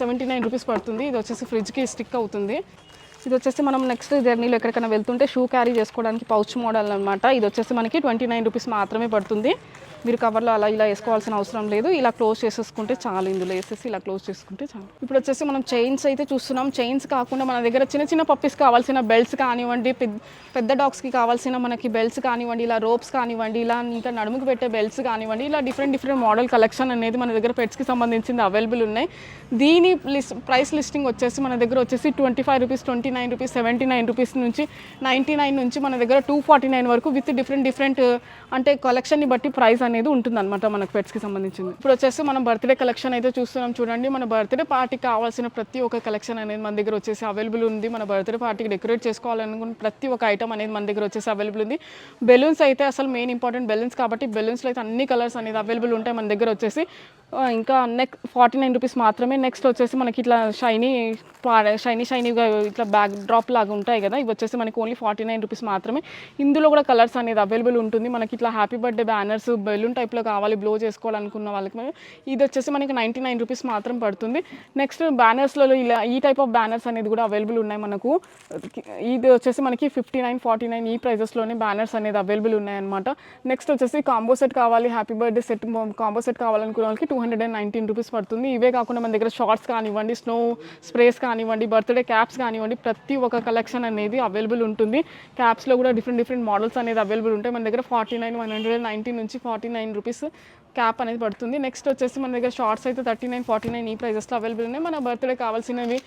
సెవెంటీ నైన్ రూపీస్ పడుతుంది. ఇది వచ్చేసి ఫ్రిడ్జ్కి స్టిక్ అవుతుంది. ఇది వచ్చేసి మనం నెక్స్ట్ జర్నీలో ఎక్కడికైనా వెళ్తుంటే షూ క్యారీ చేసుకోవడానికి పౌచ్ మోడల్ అనమాట ఇది వచ్చేసి మనకి ట్వంటీ నైన్ రూపీస్ మాత్రమే పడుతుంది. మీరు కవర్లో అలా ఇలా వేసుకోవాల్సిన అవసరం లేదు. ఇలా క్లోజ్ చేసేసుకుంటే చాలు ఇందులో వేసేసి ఇలా క్లోజ్ చేసుకుంటే చాలు. ఇప్పుడు వచ్చేసి మనం చైన్స్ అయితే చూస్తున్నాం. చైన్స్ కాకుండా మన దగ్గర చిన్న చిన్న పప్పీస్ కావాల్సిన బెల్ట్స్ కానివ్వండి పెద్ద పెద్ద డాగ్స్కి కావాల్సిన మనకి బెల్ట్స్ కానివ్వండి ఇలా రోప్స్ కానివ్వండి ఇలా ఇంకా నడుముకు పెట్టే బెల్ట్స్ కానివ్వండి ఇలా డిఫరెంట్ డిఫరెంట్ మోడల్ కలెక్షన్ అనేది మన దగ్గర పెట్స్కి సంబంధించింది అవైలబుల్ ఉన్నాయి. దీని లిస్ట్ ప్రైస్ లిస్టింగ్ వచ్చేసి మన దగ్గర వచ్చేసి twenty five rupees twenty nine rupees seventy nine rupees నుంచి నైంటీ నైన్ నుంచి మన దగ్గర టూ ఫార్టీ నైన్ వరకు విత్ డిఫరెంట్ డిఫరెంట్ అంటే కలెక్షన్ని బట్టి ప్రైస్ అనేది ఉంటుంది అనమాట మనకు పెట్స్కి సంబంధించింది. ఇప్పుడు వచ్చేసి మనం బర్త్డే కలెక్షన్ అయితే చూస్తున్నాం చూడండి మన బర్త్డే పార్టీకి కావాల్సిన ప్రతి ఒక్క కలెక్షన్ అనేది మన దగ్గర వచ్చేసి అవైలబుల్ ఉంది. మన బర్త్డే పార్టీకి డెకరేట్ చేసుకోవాలనుకున్న ప్రతి ఒక్క ఐటమ్ అనేది మన దగ్గర వచ్చేసి అవైలబుల్ ఉంది. బెలూన్స్ అయితే అసలు మెయిన్ ఇంపార్టెంట్ బెలూన్స్ కాబట్టి బెలూన్స్లో అయితే అన్ని కలర్స్ అనేది అవైలబుల్ ఉంటాయి మన దగ్గర వచ్చేసి. ఇంకా నెక్ ఫార్టీ నైన్ రూపీస్ మాత్రమే. నెక్స్ట్ వచ్చేసి మనకి ఇట్లా షైనీ షైనీ షైనీగా ఇట్లా బ్యాక్ డ్రాప్ లాగా ఉంటాయి కదా ఇవి వచ్చేసి మనకి ఓన్లీ ఫార్టీ నైన్ రూపీస్ మాత్రమే. ఇందులో కూడా కలర్స్ అనేది అవైలబుల్ ఉంటుంది. మనకి ఇట్లా హ్యాపీ బర్త్డే బ్యానర్స్ బెలూన్ టైప్లో కావాలి బ్లో చేసుకోవాలనుకున్న వాళ్ళకి ఇది వచ్చేసి మనకి నైంటీ నైన్ రూపీస్ మాత్రం పడుతుంది. నెక్స్ట్ బ్యానర్స్లో ఇలా ఈ టైప్ ఆఫ్ బ్యానర్స్ అనేది కూడా అవైలబుల్ ఉన్నాయి మనకు. ఇది వచ్చేసి మనకి ఫిఫ్టీ నైన్ ఫార్టీ నైన్ ఈ ప్రైజెస్లోనే బ్యానర్స్ అనేది అవైలబుల్ ఉన్నాయన్నమాట. నెక్స్ట్ వచ్చేసి కాంబో సెట్ కావాలి happy birthday set combo set కావాలనుకున్న వాళ్ళకి two hundred and nineteen rupees పడుతుంది. ఇవే కాకుండా మన దగ్గర షార్ట్స్ కానివ్వండి స్నో స్ప్రేస్ కానివ్వండి బర్త్డే క్యాప్స్ కానివ్వండి ప్రతి ఒక్క కలెక్షన్ అనేది అవైలబుల్ ఉంటుంది. క్యాప్స్లో కూడా డిఫరెంట్ డిఫరెంట్ మోడల్స్ అనేది అవైలబుల్ ఉంటాయి. మన దగ్గర forty nine one hundred nineteen నుంచి ఫార్టీ నైన్ రూపీస్ క్యాప్ అనేది పడుతుంది. నెక్స్ట్ వచ్చేసి మన దగ్గర షార్ట్స్ అయితే థర్టీ నైన్ ఫార్టీ నైన్ ఈ ప్రైజెస్లో అవైలబుల్ ఉన్నాయి. మన బర్త్డే కావాల్సినవి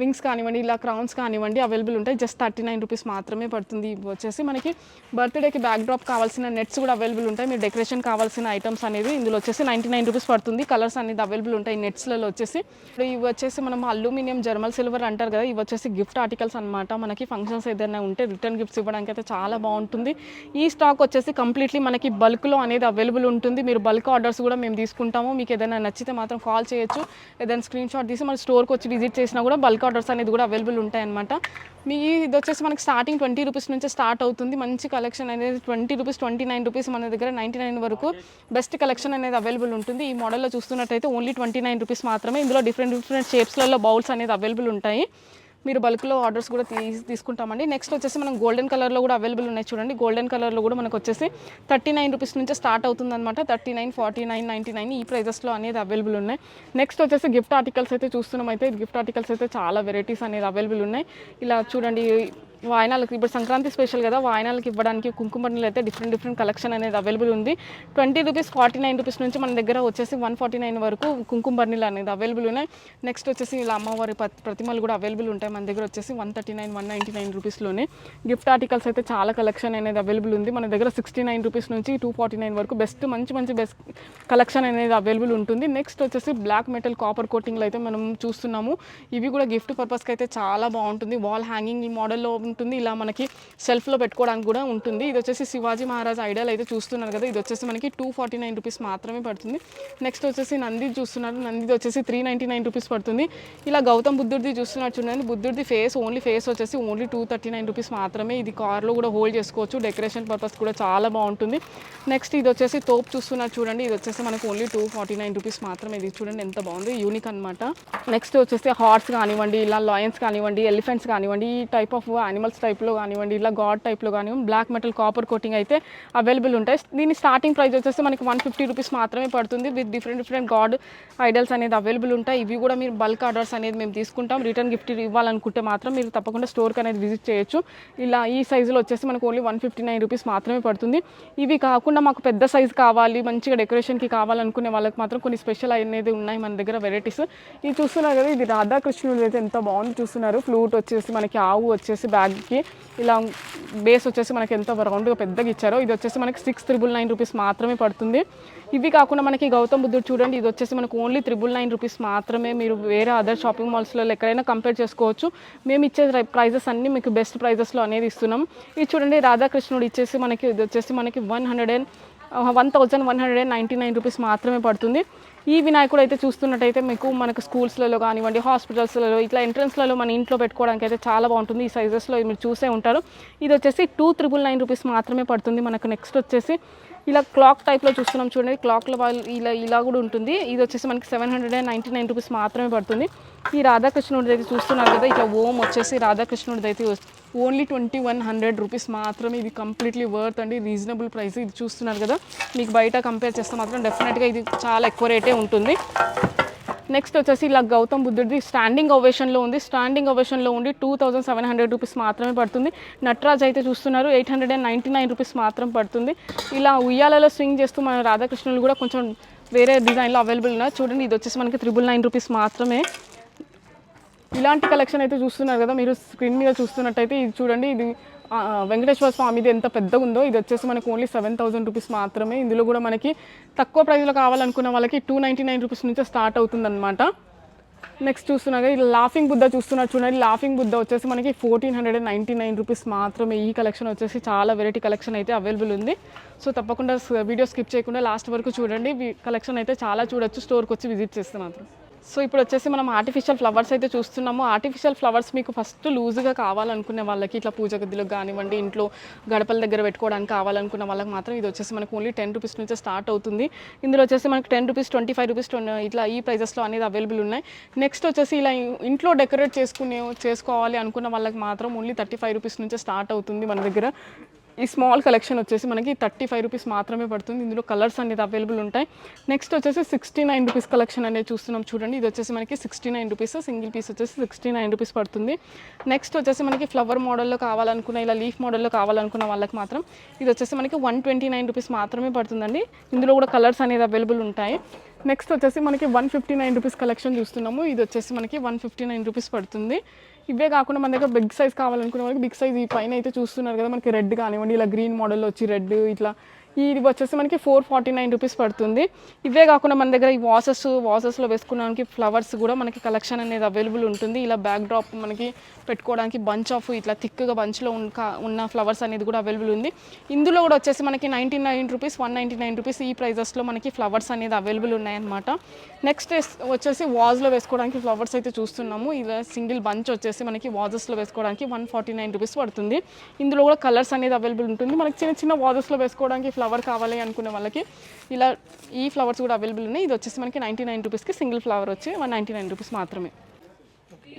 వింగ్స్ కానివ్వండి ఇలా క్రౌన్స్ కానివ్వండి అవైలబుల్ ఉంటాయి. జస్ట్ థర్టీ నైన్ రూపీస్ మాత్రమే పడుతుంది. ఇవి వచ్చేసి మనకి బర్త్డేకి బ్యాక్ డ్రాప్ కావాల్సిన నెట్స్ కూడా అవైలబుల్ ఉంటాయి. మీరు డెకరేషన్ కావాల్సిన ఐటమ్స్ అనేది ఇందులో వచ్చేసి నైంటీ నైన్ రూపీస్ పడుతుంది. కలర్స్ అనేది అవైలబుల్ ఉంటాయి నెట్స్లలో వచ్చేసి. ఇప్పుడు ఇవి వచ్చేసి మనం అల్యూమినియం జర్మల్ సిల్వర్ అంటారు కదా ఇవి వచ్చేసి గిఫ్ట్ ఆర్టికల్స్ అనమాట మనకి ఫంక్షన్స్ ఏదైనా ఉంటే రిటర్న్ గిఫ్ట్స్ ఇవ్వడానికి అయితే చాలా బాగుంటుంది. ఈ స్టాక్ వచ్చేసి కంప్లీట్లీ మనకి బల్క్లో అనేది అవైలబుల్ ఉంటుంది. మీరు బల్క్ ఆర్డర్స్ కూడా మేము తీసుకుంటాము. మీకు ఏదైనా నచ్చితే మాత్రం కాల్ చేయొచ్చు. ఏదైనా స్క్రీన్ షాట్ తీసి మన స్టోర్కి వచ్చి విజిట్ చేసినా కూడా బల్క్ ఆర్డర్స్ అనేది కూడా అవైలబుల్ ఉంటాయి అనమాట మీ ఇది వచ్చేసి మనకి స్టార్టింగ్ ట్వంటీ రూపీస్ నుంచి స్టార్ట్ అవుతుంది. మంచి కలెక్షన్ అనేది twenty rupees twenty nine rupees మన దగ్గర నైంటీ నైన్ వరకు బెస్ట్ కలెక్షన్ అనేది అవైలబుల్ ఉంటుంది. ఈ మోడల్లో చూస్తున్నట్టయితే ఓన్లీ ట్వంటీ నైన్ రూపీస్ మాత్రమే. ఇందులో డిఫరెంట్ డిఫరెంట్ షేప్స్లలో బౌల్స్ అనేది అవైలబుల్ ఉంటాయి. మీరు బల్క్లో ఆర్డర్స్ కూడా తీసుకుంటామండి. నెక్స్ట్ వచ్చేసి మనం గోల్డెన్ కలర్లో కూడా అవైలబుల్ ఉన్నాయి చూడండి. గోల్డెన్ కలర్లో కూడా మనకు వచ్చేసి థర్టీ నైన్ రూపీస్ నుంచి స్టార్ట్ అవుతుంది అనమాట thirty nine forty nine ninety nine ఈ ప్రైజెస్లో అనేది అవైలబుల్ ఉన్నాయి. నెక్స్ట్ వచ్చేసి గిఫ్ట్ ఆర్టికల్స్ అయితే చూస్తున్నాం అయితే. గిఫ్ట్ ఆర్టికల్స్ అయితే చాలా వెరైటీస్ అనేది అవైలబుల్ ఉన్నాయి. ఇలా చూడండి వాయనాలకు ఇప్పుడు సంక్రాంతి స్పెషల్ కదా వాయనాలకు ఇవ్వడానికి కుంకుమ బట్టలు అయితే డిఫరెంట్ డిఫరెంట్ కలెక్షన్ అనేది అవైలబుల్ ఉంది. Twenty rupees forty nine rupees నుంచి మన దగ్గర వచ్చేసి వన్ ఫార్టీ నైన్ వరకు కుంకుమ బర్నీలు అనేది అవైలబుల్ ఉన్నాయి. నెక్స్ట్ వచ్చేసి ఇలా అమ్మవారి ప్రతిమలు కూడా అవైలబుల్ ఉంటాయి. మన దగ్గర వచ్చేసి one thirty nine one ninety nine రూపీస్లోనే gift articles అయితే చాలా కలెక్షన్ అనేది అవైలబుల్ ఉంది. మన దగ్గర సిక్స్టీ నైన్ రూపీస్ నుంచి టూ ఫార్టీ నైన్ వరకు బెస్ట్ మంచి మంచి బెస్ట్ కలెక్షన్ అనేది అవైలబుల్ ఉంటుంది. నెక్స్ట్ వచ్చేసి బ్లాక్ మెటల్ కాపర్ కోటింగ్లో అయితే మనం చూస్తున్నాము. ఇవి కూడా గిఫ్ట్ పర్పస్కి అయితే చాలా బాగుంటుంది. వాల్ హ్యాంగింగ్ మోడల్లో ఉంటుంది. ఇలా మనకి సెల్ఫ్లో పెట్టుకోవడానికి కూడా ఉంటుంది. ఇది వచ్చేసి శివాజీ మహారాజ్ ఐడియల్ అయితే చూస్తున్నారు కదా. ఇది వచ్చేసి మనకి టూ ఫార్టీ నైన్ రూపీస్ మాత్రమే పడుతుంది. నెక్స్ట్ వచ్చేసి నంది చూస్తున్నారు. నందిది వచ్చేసి త్రీ నైంటీ నైన్ రూపీస్ పడుతుంది. ఇలా గౌతమ్ బుద్ధుడిది చూస్తున్నారు చూడండి. బుద్ధుడిది ఫేస్ ఓన్లీ ఫేస్ వచ్చేసి only two thirty nine rupees మాత్రమే ఇది కార్లో కూడా హోల్డ్ చేసుకోవచ్చు. డెకరేషన్ పర్పస్ కూడా చాలా బాగుంటుంది. నెక్స్ట్ ఇది వచ్చేసి తోపు చూస్తున్నారు చూడండి. ఇది వచ్చేసి మనకు only two forty nine rupees మాత్రమే. ఇది చూడండి ఎంత బాగుంది. యూనిక్ అనమాట నెక్స్ట్ వచ్చేసి హార్ట్స్ కానివ్వండి ఇలా లాయన్స్ కానివ్వండి ఎలిఫెంట్స్ కానివ్వండి ఈ టైప్ ఆఫ్ యానిమల్స్ టైప్లో కానివ్వండి ఇలా గాడ్ టైప్లో కానివ్వండి బ్లాక్ మెటల్ కాపర్ కోటింగ్ అయితే అవైలబుల్ ఉంటాయి. దీని స్టార్టింగ్ ప్రైస్ వచ్చేసి మనకి వన్ ఫిఫ్టీ రూపీస్ మాత్రమే పడుతుంది. With different different god idols అనేది అవైలబుల్ ఉంటాయి. ఇవి కూడా మీరు బల్క్ ఆర్డర్స్ అనేది మేము తీసుకుంటాం. రిటర్న్ గిఫ్ట్ ఇవ్వాలనుకుంటే మాత్రం మీరు తప్పకుండా స్టోర్కి అనేది విజిట్ చేయొచ్చు. ఇలా ఈ సైజులో వచ్చేసి మనకు only one fifty nine rupees మాత్రమే పడుతుంది. ఇవి కాకుండా మాకు పెద్ద సైజ్ కావాలి మంచిగా డెకరేషన్కి కావాలనుకునే వాళ్ళకి మాత్రం కొన్ని స్పెషల్ అనేది ఉన్నాయి మన దగ్గర వెరైటీస్ ఇది చూస్తున్నారు కదా ఇది రాధాకృష్ణుడు అయితే ఎంత బాగుంది చూస్తున్నారు. ఫ్లూట్ వచ్చేసి మనకి ఆవు వచ్చేసి బ్యాగ్కి. ఇలా బేస్ వచ్చేసి మనకి ఎంత రౌండ్గా పెద్దగా ఇచ్చారో. ఇది వచ్చేసి మనకి సిక్స్ త్రిబుల్ నైన్ రూపీస్ మాత్రమే పడుతుంది. ఇవి కాకుండా మనకి గౌతమ్ బుద్ధుడు చూడండి ఇది వచ్చేసి మనకు ఓన్లీ త్రిబుల్ నైన్ రూపీస్ మాత్రమే మీరు వేరే అదర్ షాపింగ్ మాల్స్లో ఎక్కడైనా కంపేర్ చేసుకోవచ్చు. మేము ఇచ్చే ప్రైజెస్ అన్నీ మీకు బెస్ట్ ప్రైజెస్లో అనేది ఇస్తున్నాం. ఇది చూడండి రాధాకృష్ణుడు ఇచ్చేసి మనకి ఇది వచ్చేసి మనకి one hundred and one thousand one hundred and ninety nine rupees మాత్రమే పడుతుంది. ఈ వినాయకుడు అయితే చూస్తున్నట్టయితే మీకు మనకు స్కూల్స్లలో కానివ్వండి హాస్పిటల్స్లలో ఇట్లా ఎంట్రన్స్లలో మన ఇంట్లో పెట్టుకోవడానికి అయితే చాలా బాగుంటుంది. ఈ సైజెస్లో మీరు చూసే ఉంటారు. ఇది వచ్చేసి టూ త్రిబుల్ నైన్ రూపీస్ మాత్రమే పడుతుంది. మనకు నెక్స్ట్ వచ్చేసి ఇలా క్లాక్ టైప్లో చూస్తున్నాం చూడండి. క్లాక్లో వాళ్ళు ఇలా ఇలా కూడా ఉంటుంది. ఇది వచ్చేసి మనకి seven hundred and ninety nine rupees మాత్రమే పడుతుంది. ఈ రాధాకృష్ణుడిది అయితే చూస్తున్నారు కదా ఇట్లా ఓం వచ్చేసి రాధాకృష్ణుడిది అయితే only twenty one hundred rupees మాత్రమే ఇది కంప్లీట్లీ వర్త్ అండి. రీజనబుల్ ప్రైస్ ఇది చూస్తున్నారు కదా. మీకు బయట కంపేర్ చేస్తే మాత్రం డెఫినెట్గా ఇది చాలా ఎక్కువ రేటే ఉంటుంది. నెక్స్ట్ వచ్చేసి ఇలా గౌతమ్ బుద్ధుడిది స్టాండింగ్ ఓవేషన్లో ఉంది. స్టాండింగ్ ఓవేషన్లో ఉండి two thousand seven hundred rupees మాత్రమే పడుతుంది. నటరాజ్ అయితే చూస్తున్నారు eight hundred and ninety nine rupees మాత్రం పడుతుంది. ఇలా ఉయ్యాలలో స్వింగ్ చేస్తూ మన రాధాకృష్ణులు కూడా కొంచెం వేరే డిజైన్లో అవైలబుల్ ఉన్నాయి చూడండి ఇది వచ్చేసి మనకి త్రిబుల్ నైన్ రూపీస్ మాత్రమే. ఇలాంటి కలెక్షన్ అయితే చూస్తున్నారు కదా మీరు స్క్రీన్ మీద చూస్తున్నట్టయితే ఇది చూడండి ఇది వెంకటేశ్వర స్వామి ఇది ఎంత పెద్దగా ఉందో ఇది వచ్చేసి మనకు ఓన్లీ సెవెన్ థౌసండ్ రూపీస్ మాత్రమే. ఇందులో కూడా మనకి తక్కువ ప్రైస్లో కావాలనుకున్న వాళ్ళకి టూ నైంటీ నైన్ రూపీస్ నుంచే స్టార్ట్ అవుతుందన్నమాట. నెక్స్ట్ చూస్తున్నారు ఇది లాఫింగ్ బుద్ధ చూస్తున్నారు చూడండి. లాఫింగ్ బుద్ధ వచ్చేసి మనకి fourteen hundred and ninety nine rupees మాత్రమే ఈ కలెక్షన్ వచ్చేసి చాలా వెరైటీ కలెక్షన్ అయితే అవైలబుల్ ఉంది. సో తప్పకుండా వీడియో స్కిప్ చేయకుండా లాస్ట్ వరకు చూడండి. కలెక్షన్ అయితే చాలా చూడొచ్చు. స్టోర్కి వచ్చి విజిట్ చేస్తే మాత్రం. సో ఇప్పుడు వచ్చేసి మనం ఆర్టిఫిషియల్ ఫ్లవర్స్ అయితే చూస్తున్నాము. ఆర్టిఫిషియల్ ఫ్లవర్స్ మీకు ఫస్ట్ లూజ్గా కావాలనుకునే వాళ్ళకి ఇట్లా పూజ గదిలో కానివ్వండి ఇంట్లో గడపల దగ్గర పెట్టుకోవడానికి కావాలనుకున్న వాళ్ళకి మాత్రం ఇది వచ్చేసి మనకు ఓన్లీ టెన్ రూపీస్ నుంచి స్టార్ట్ అవుతుంది. ఇందులో వచ్చేసి మనకి ten rupees twenty five rupees ఇట్లా ఈ ప్రైజెస్లో అనేది అవైలబుల్ ఉన్నాయి. నెక్స్ట్ వచ్చేసి ఇలా ఇంట్లో డెకరేట్ చేసుకునే చేసుకోవాలి అనుకున్న వాళ్ళకి మాత్రం ఓన్లీ థర్టీ ఫైవ్ రూపీస్ నుంచి స్టార్ట్ అవుతుంది మన దగ్గర. ఈ స్మాల్ కలెక్షన్ వచ్చేసి మనకి థర్టీ ఫైవ్ రూపీస్ మాత్రమే పడుతుంది. ఇందులో కలర్స్ అనేది అవైలబుల్ ఉంటాయి. నెక్స్ట్ వచ్చేసి సిక్స్టీ నైన్ రూపీస్ కలెక్షన్ అనేది చూస్తున్నాం చూడండి. ఇది వచ్చేసి మనకి sixty nine rupees single piece వచ్చేసి సిక్స్టీ నైన్ రూపీస్ పడుతుంది. నెక్స్ట్ వచ్చేసి మనకి ఫ్లవర్ మోడల్లో కావాలనుకున్న ఇలా లీఫ్ మోడల్లో కావాలనుకున్న వాళ్ళకి మాత్రం ఇది వచ్చేసి మనకి వన్ ట్వంటీ నైన్ రూపీస్ మాత్రమే పడుతుందండి. ఇందులో కూడా కలర్స్ అనేది అవైలబుల్ ఉంటాయి. నెక్స్ట్ వచ్చేసి మనకి one fifty nine rupees collection చూస్తున్నాము. ఇది వచ్చేసి మనకి వన్ ఫిఫ్టీ నైన్ రూపీస్ పడుతుంది. ఇవే కాకుండా మన దగ్గర బిగ్ సైజ్ కావాలనుకునే వాళ్ళకి బిగ్ సైజ్ ఈ పైన అయితే చూస్తున్నారు కదా మనకి రెడ్ కానివ్వండి ఇలా గ్రీన్ మోడల్లో వచ్చి రెడ్ ఇట్లా ఇది వచ్చేసి మనకి ఫోర్ ఫార్టీ నైన్ రూపీస్ పడుతుంది. ఇవే కాకుండా మన దగ్గర ఈ వాసెస్ వాసెస్లో వేసుకోవడానికి ఫ్లవర్స్ కూడా మనకి కలెక్షన్ అనేది అవైలబుల్ ఉంటుంది. ఇలా బ్యాక్ డ్రాప్ మనకి పెట్టుకోవడానికి బంచ్ ఆఫ్ ఇట్లా థిక్గా బంచ్లో ఉన్న ఉన్న ఫ్లవర్స్ అనేది కూడా అవైలబుల్ ఉంది. ఇందులో కూడా వచ్చేసి మనకి ninety nine rupees one ninety nine rupees ఈ ప్రైజెస్లో మనకి ఫ్లవర్స్ అనేది అవైలబుల్ ఉన్నాయన్నమాట. నెక్స్ట్ వచ్చేసి వాజ్లో వేసుకోవడానికి ఫ్లవర్స్ అయితే చూస్తున్నాము. ఇలా సింగిల్ బంచ్ వచ్చేసి మనకి వాజెస్లో వేసుకోవడానికి వన్ ఫార్టీ నైన్ రూపీస్ పడుతుంది. ఇందులో కూడా కలర్స్ అనేది అవైలబుల్ ఉంటుంది. మనకి చిన్న చిన్న వాజెస్లో వేసుకోవడానికి ఫ్లవర్ కావాలి అనుకునే వాళ్ళకి ఇలా ఈ ఫ్లవర్స్ కూడా అవైలబుల్ ఉన్నాయి. ఇది వచ్చేసి మనకి నైంటీ నైన్ రూపీస్కి సింగిల్ ఫ్లవర్ వచ్చి వన్ నైంటీ నైన్ రూపీస్ మాత్రమే.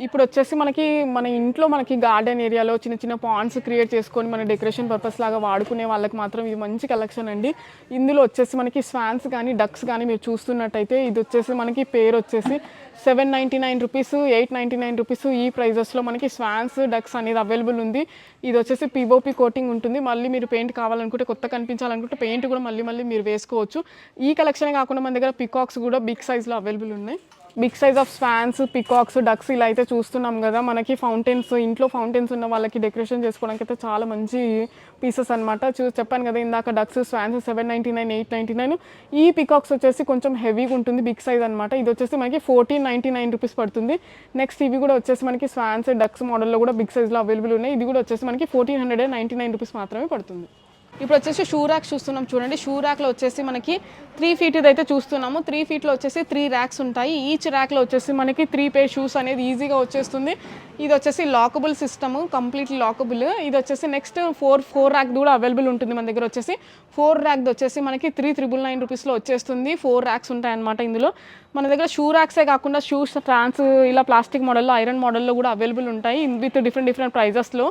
ఇప్పుడు వచ్చేసి మనకి మన ఇంట్లో మనకి గార్డెన్ ఏరియాలో చిన్న చిన్న పాండ్స్ క్రియేట్ చేసుకొని మన డెకరేషన్ పర్పస్ లాగా వాడుకునే వాళ్ళకి మాత్రం ఇది మంచి కలెక్షన్ అండి. ఇందులో వచ్చేసి మనకి స్వాన్స్ కానీ డక్స్ కానీ మీరు చూస్తున్నట్టయితే ఇది వచ్చేసి మనకి పేరు వచ్చేసి seven ninety nine rupees eight ninety nine rupees ఈ ప్రైజెస్లో మనకి స్వాన్స్ డక్స్ అనేది అవైలబుల్ ఉంది. ఇది వచ్చేసి పిఓపి కోటింగ్ ఉంటుంది. మళ్ళీ మీరు పెయింట్ కావాలనుకుంటే కొత్త కనిపించాలనుకుంటే పెయింట్ కూడా మళ్ళీ మళ్ళీ మీరు వేసుకోవచ్చు. ఈ కలెక్షన్ కాకుండా మన దగ్గర పికాక్స్ కూడా బిగ్ సైజ్లో అవైలబుల్ ఉన్నాయి. Big size of swans peacocks ducks ఇలా అయితే చూస్తున్నాం కదా. మనకి ఫౌంటైన్స్ ఇంట్లో ఫౌంటైన్స్ ఉన్న వాళ్ళకి డెకరేషన్ చేసుకోవడానికి అయితే చాలా మంచి పీసెస్ అనమాట చూ చెప్పాను కదా ఇందాక ducks swans seven ninety nine eight ninety nine. ఈ పికాక్స్ వచ్చేసి కొంచెం హెవీగా ఉంటుంది బిగ్ సైజ్ అనమాట ఇది వచ్చేసి మనకి ఫోర్టీన్ నైంటీ నైన్ రూపీస్ పడుతుంది. నెక్స్ట్ ఇవి కూడా వచ్చేసి మనకి స్వాన్స్ డక్స్ మోడల్లో కూడా బిగ్ సైజ్లో అవైలబుల్ ఉన్నాయి. ఇది కూడా వచ్చేసి మనకి fourteen hundred and ninety nine rupees మాత్రమే పడుతుంది. ఇప్పుడు వచ్చేసి షూ ర్యాక్ చూస్తున్నాం. చూడండి షూ ర్యాక్లో వచ్చేసి మనకి త్రీ ఫీట్ అయితే చూస్తున్నాము. త్రీ ఫీట్లో వచ్చేసి త్రీ ర్యాక్స్ ఉంటాయి. ఈచ్ ర్యాక్లో వచ్చేసి మనకి త్రీ పే షూస్ అనేది ఈజీగా వచ్చేస్తుంది. ఇది వచ్చేసి లాకబుల్ సిస్టమ్ కంప్లీట్లీ లాకబుల్. ఇది వచ్చేసి నెక్స్ట్ ఫోర్ ఫోర్ ర్యాక్ కూడా అవైలబుల్ ఉంటుంది మన దగ్గర వచ్చేసి. ఫోర్ ర్యాక్ వచ్చేసి మనకి త్రీ త్రిబుల్ నైన్ రూపీస్లో వచ్చేస్తుంది. ఫోర్ ర్యాక్స్ ఉంటాయన్నమాట ఇందులో. మన దగ్గర షూ ర్యాక్సే కాకుండా షూస్ ట్రాన్స్ ఇలా ప్లాస్టిక్ మోడల్లో ఐరన్ మోడల్లో కూడా అవైలబుల్ ఉంటాయి విత్ డిఫరెంట్ డిఫరెంట్ ప్రైజెస్లో.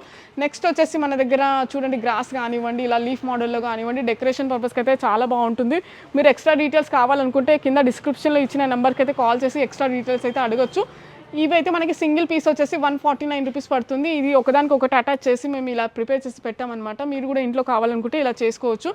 నెక్స్ట్ వచ్చేసి మన దగ్గర చూడండి గ్రాస్ కానివ్వండి ఇలా లీఫ్ మోడల్లో కానివ్వండి డెకరేషన్ పర్పస్కి అయితే చాలా బాగుంటుంది. మీరు ఎక్స్ట్రా డీటెయిల్స్ కావాలనుకుంటే కింద డిస్క్రిప్షన్లో ఇచ్చిన నెంబర్కి అయితే కాల్ చేసి ఎక్స్ట్రా డీటెయిల్స్ అయితే అడగొచ్చు. ఇవి అయితే మనకి సింగిల్ పీస్ వచ్చేసి వన్ ఫార్టీ నైన్ రూపీస్ పడుతుంది. ఇది ఒకదానికి ఒకటి అటాచ్ చేసి మేము ఇలా ప్రిపేర్ చేసి పెట్టామన్నమాట. మీరు కూడా ఇంట్లో కావాలనుకుంటే ఇలా చేసుకోవచ్చు.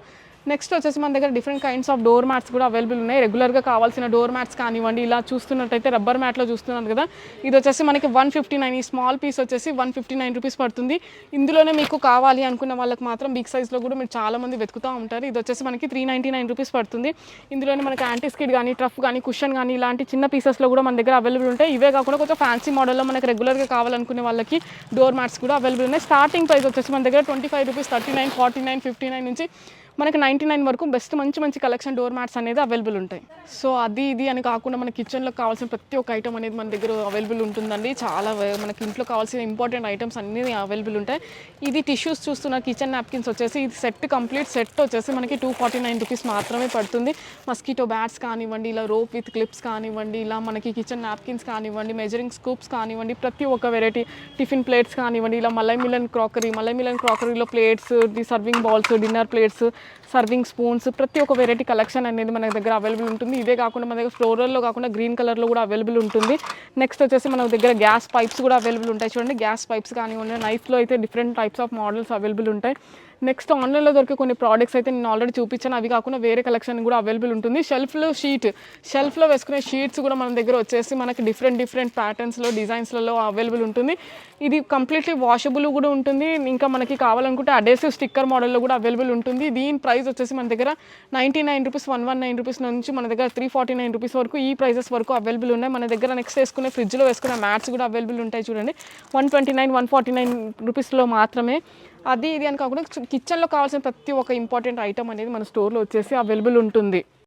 నెక్స్ట్ వచ్చేసి మన దగ్గర different kinds of door mats కూడా అవైలబుల్ ఉన్నాయి. రెగ్యులర్గా కావాల్సిన డోర్ మ్యాట్స్ కానివ్వండి ఇలా చూస్తున్నట్టయితే రబ్బర్ మ్యాట్లో చూస్తున్నారు కదా. ఇది వచ్చేసి మనకి వన్ ఫిఫ్టీ నైన్ ఈ స్మాల్ పీస్ వచ్చేసి వన్ ఫిఫ్టీ నైన్ రూపీస్ పడుతుంది. ఇందులోనే మీకు కావాలి అనుకున్న వాళ్ళకి మాత్రం బిగ్ సైజ్లో కూడా మీరు చాలా మంది వెతుకుతూ ఉంటారు. ఇది వచ్చేసి మనకి త్రీ నైంటీ నైన్ రూపీస్ పడుతుంది. ఇందులోనే మనకి యాంటీ స్కిడ్ కానీ ట్రఫ్ కానీ కుషన్ కానీ ఇలాంటి చిన్న పీసెస్లో కూడా మన దగ్గర అవైలబుల్ ఉంటాయి. ఇవే కాకుండా కొంచెం ఫ్యాన్సీ మోడల్లో మనకి రెగ్యులర్గా కావాలనుకునే వాళ్ళకి డోర్ మ్యాట్స్ కూడా అవైలబుల్ ఉన్నాయి. స్టార్టింగ్ ప్రైస్ వచ్చేసి మన దగ్గర twenty five rupees thirty nine forty nine fifty nine నుంచి మనకి నైంటీ నైన్ వరకు బెస్ట్ మంచి మంచి కలెక్షన్ డోర్ మ్యాట్స్ అనేది అవైలబుల్ ఉంటాయి. సో అది ఇది అని కాకుండా మన కిచెన్లో కావాల్సిన ప్రతి ఒక్క ఐటమ్ అనేది మన దగ్గర అవైలబుల్ ఉంటుందండి. చాలా మనకి ఇంట్లో కావాల్సిన ఇంపార్టెంట్ ఐటమ్స్ అన్నీ అవైలబుల్ ఉంటాయి. ఇది టిష్యూస్ చూస్తున్న కిచెన్ నాప్కిన్స్ వచ్చేసి ఇది సెట్ కంప్లీట్ సెట్ వచ్చేసి మనకి టూ ఫార్టీ నైన్ రూపీస్ మాత్రమే పడుతుంది. మస్కిటో బ్యాట్స్ కానివ్వండి ఇలా రోప్ విత్ క్లిప్స్ కానివ్వండి ఇలా మనకి కిచెన్ నాప్కిన్స్ కానివ్వండి మెజరింగ్ స్కూప్స్ కానివ్వండి ప్రతి ఒక్క వెరైటీ టిఫిన్ ప్లేట్స్ కానివ్వండి ఇలా Malai Milan crockery Malai Milan క్రాకరీలో plates the serving bowls dinner plates serving spoons ప్రతి ఒక్క వెరైటీ కలెక్షన్ అనేది మన దగ్గర అవైలబుల్ ఉంటుంది. ఇదే కాకుండా మన దగ్గర ఫ్లోరల్లో కాకుండా గ్రీన్ కలర్లో కూడా అవైలబుల్ ఉంటుంది. నెక్స్ట్ వచ్చేసి మన దగ్గర గ్యాస్ పైప్స్ కూడా అవైలబుల్ ఉంటాయి. చూడండి గ్యాస్ పైప్స్ కానివ్వండి నైఫ్లో అయితే different types of models available ఉంటాయి. నెక్స్ట్ ఆన్లైన్లో దొరికే కొన్ని ప్రోడక్ట్స్ అయితే నేను ఆల్రెడీ చూపించాను. అవి కాకుండా వేరే కలెక్షన్ కూడా అవైలబుల్ ఉంటుంది. షెల్ఫ్లో షీట్ షెల్ఫ్లో వేసుకునే షీట్స్ కూడా మన దగ్గర వచ్చేసి మనకి డిఫరెంట్ డిఫరెంట్ ప్యాటర్న్స్లో డిజైన్స్లలో అవైలబుల్ ఉంటుంది. ఇది కంప్లీట్లీ వాషబుల్ కూడా ఉంటుంది. ఇంకా మనకి కావాలనుకుంటే అడేసివ్ స్టిక్కర్ మోడల్లో కూడా అవైలబుల్ ఉంటుంది. దీని ప్రైస్ వచ్చేసి మన దగ్గర ninety nine rupees one one nine rupees నుంచి మన దగ్గర త్రీ ఫార్టీ నైన్ రూపీస్ వరకు ఈ ప్రైసెస్ వరకు అవైలబుల్ ఉన్నాయి. మన దగ్గర నెక్స్ట్ వేసుకునే ఫ్రిడ్జ్లో వేసుకునే మ్యాట్స్ కూడా అవైలబుల్ ఉంటాయి చూడండి. One twenty nine one forty nine రూపీస్లో మాత్రమే. అది ఇది అని కాకుండా కిచెన్లో కావాల్సిన ప్రతి ఒక్క ఇంపార్టెంట్ ఐటమ్ అనేది మన స్టోర్లో వచ్చేసి అవైలబుల్ ఉంటుంది.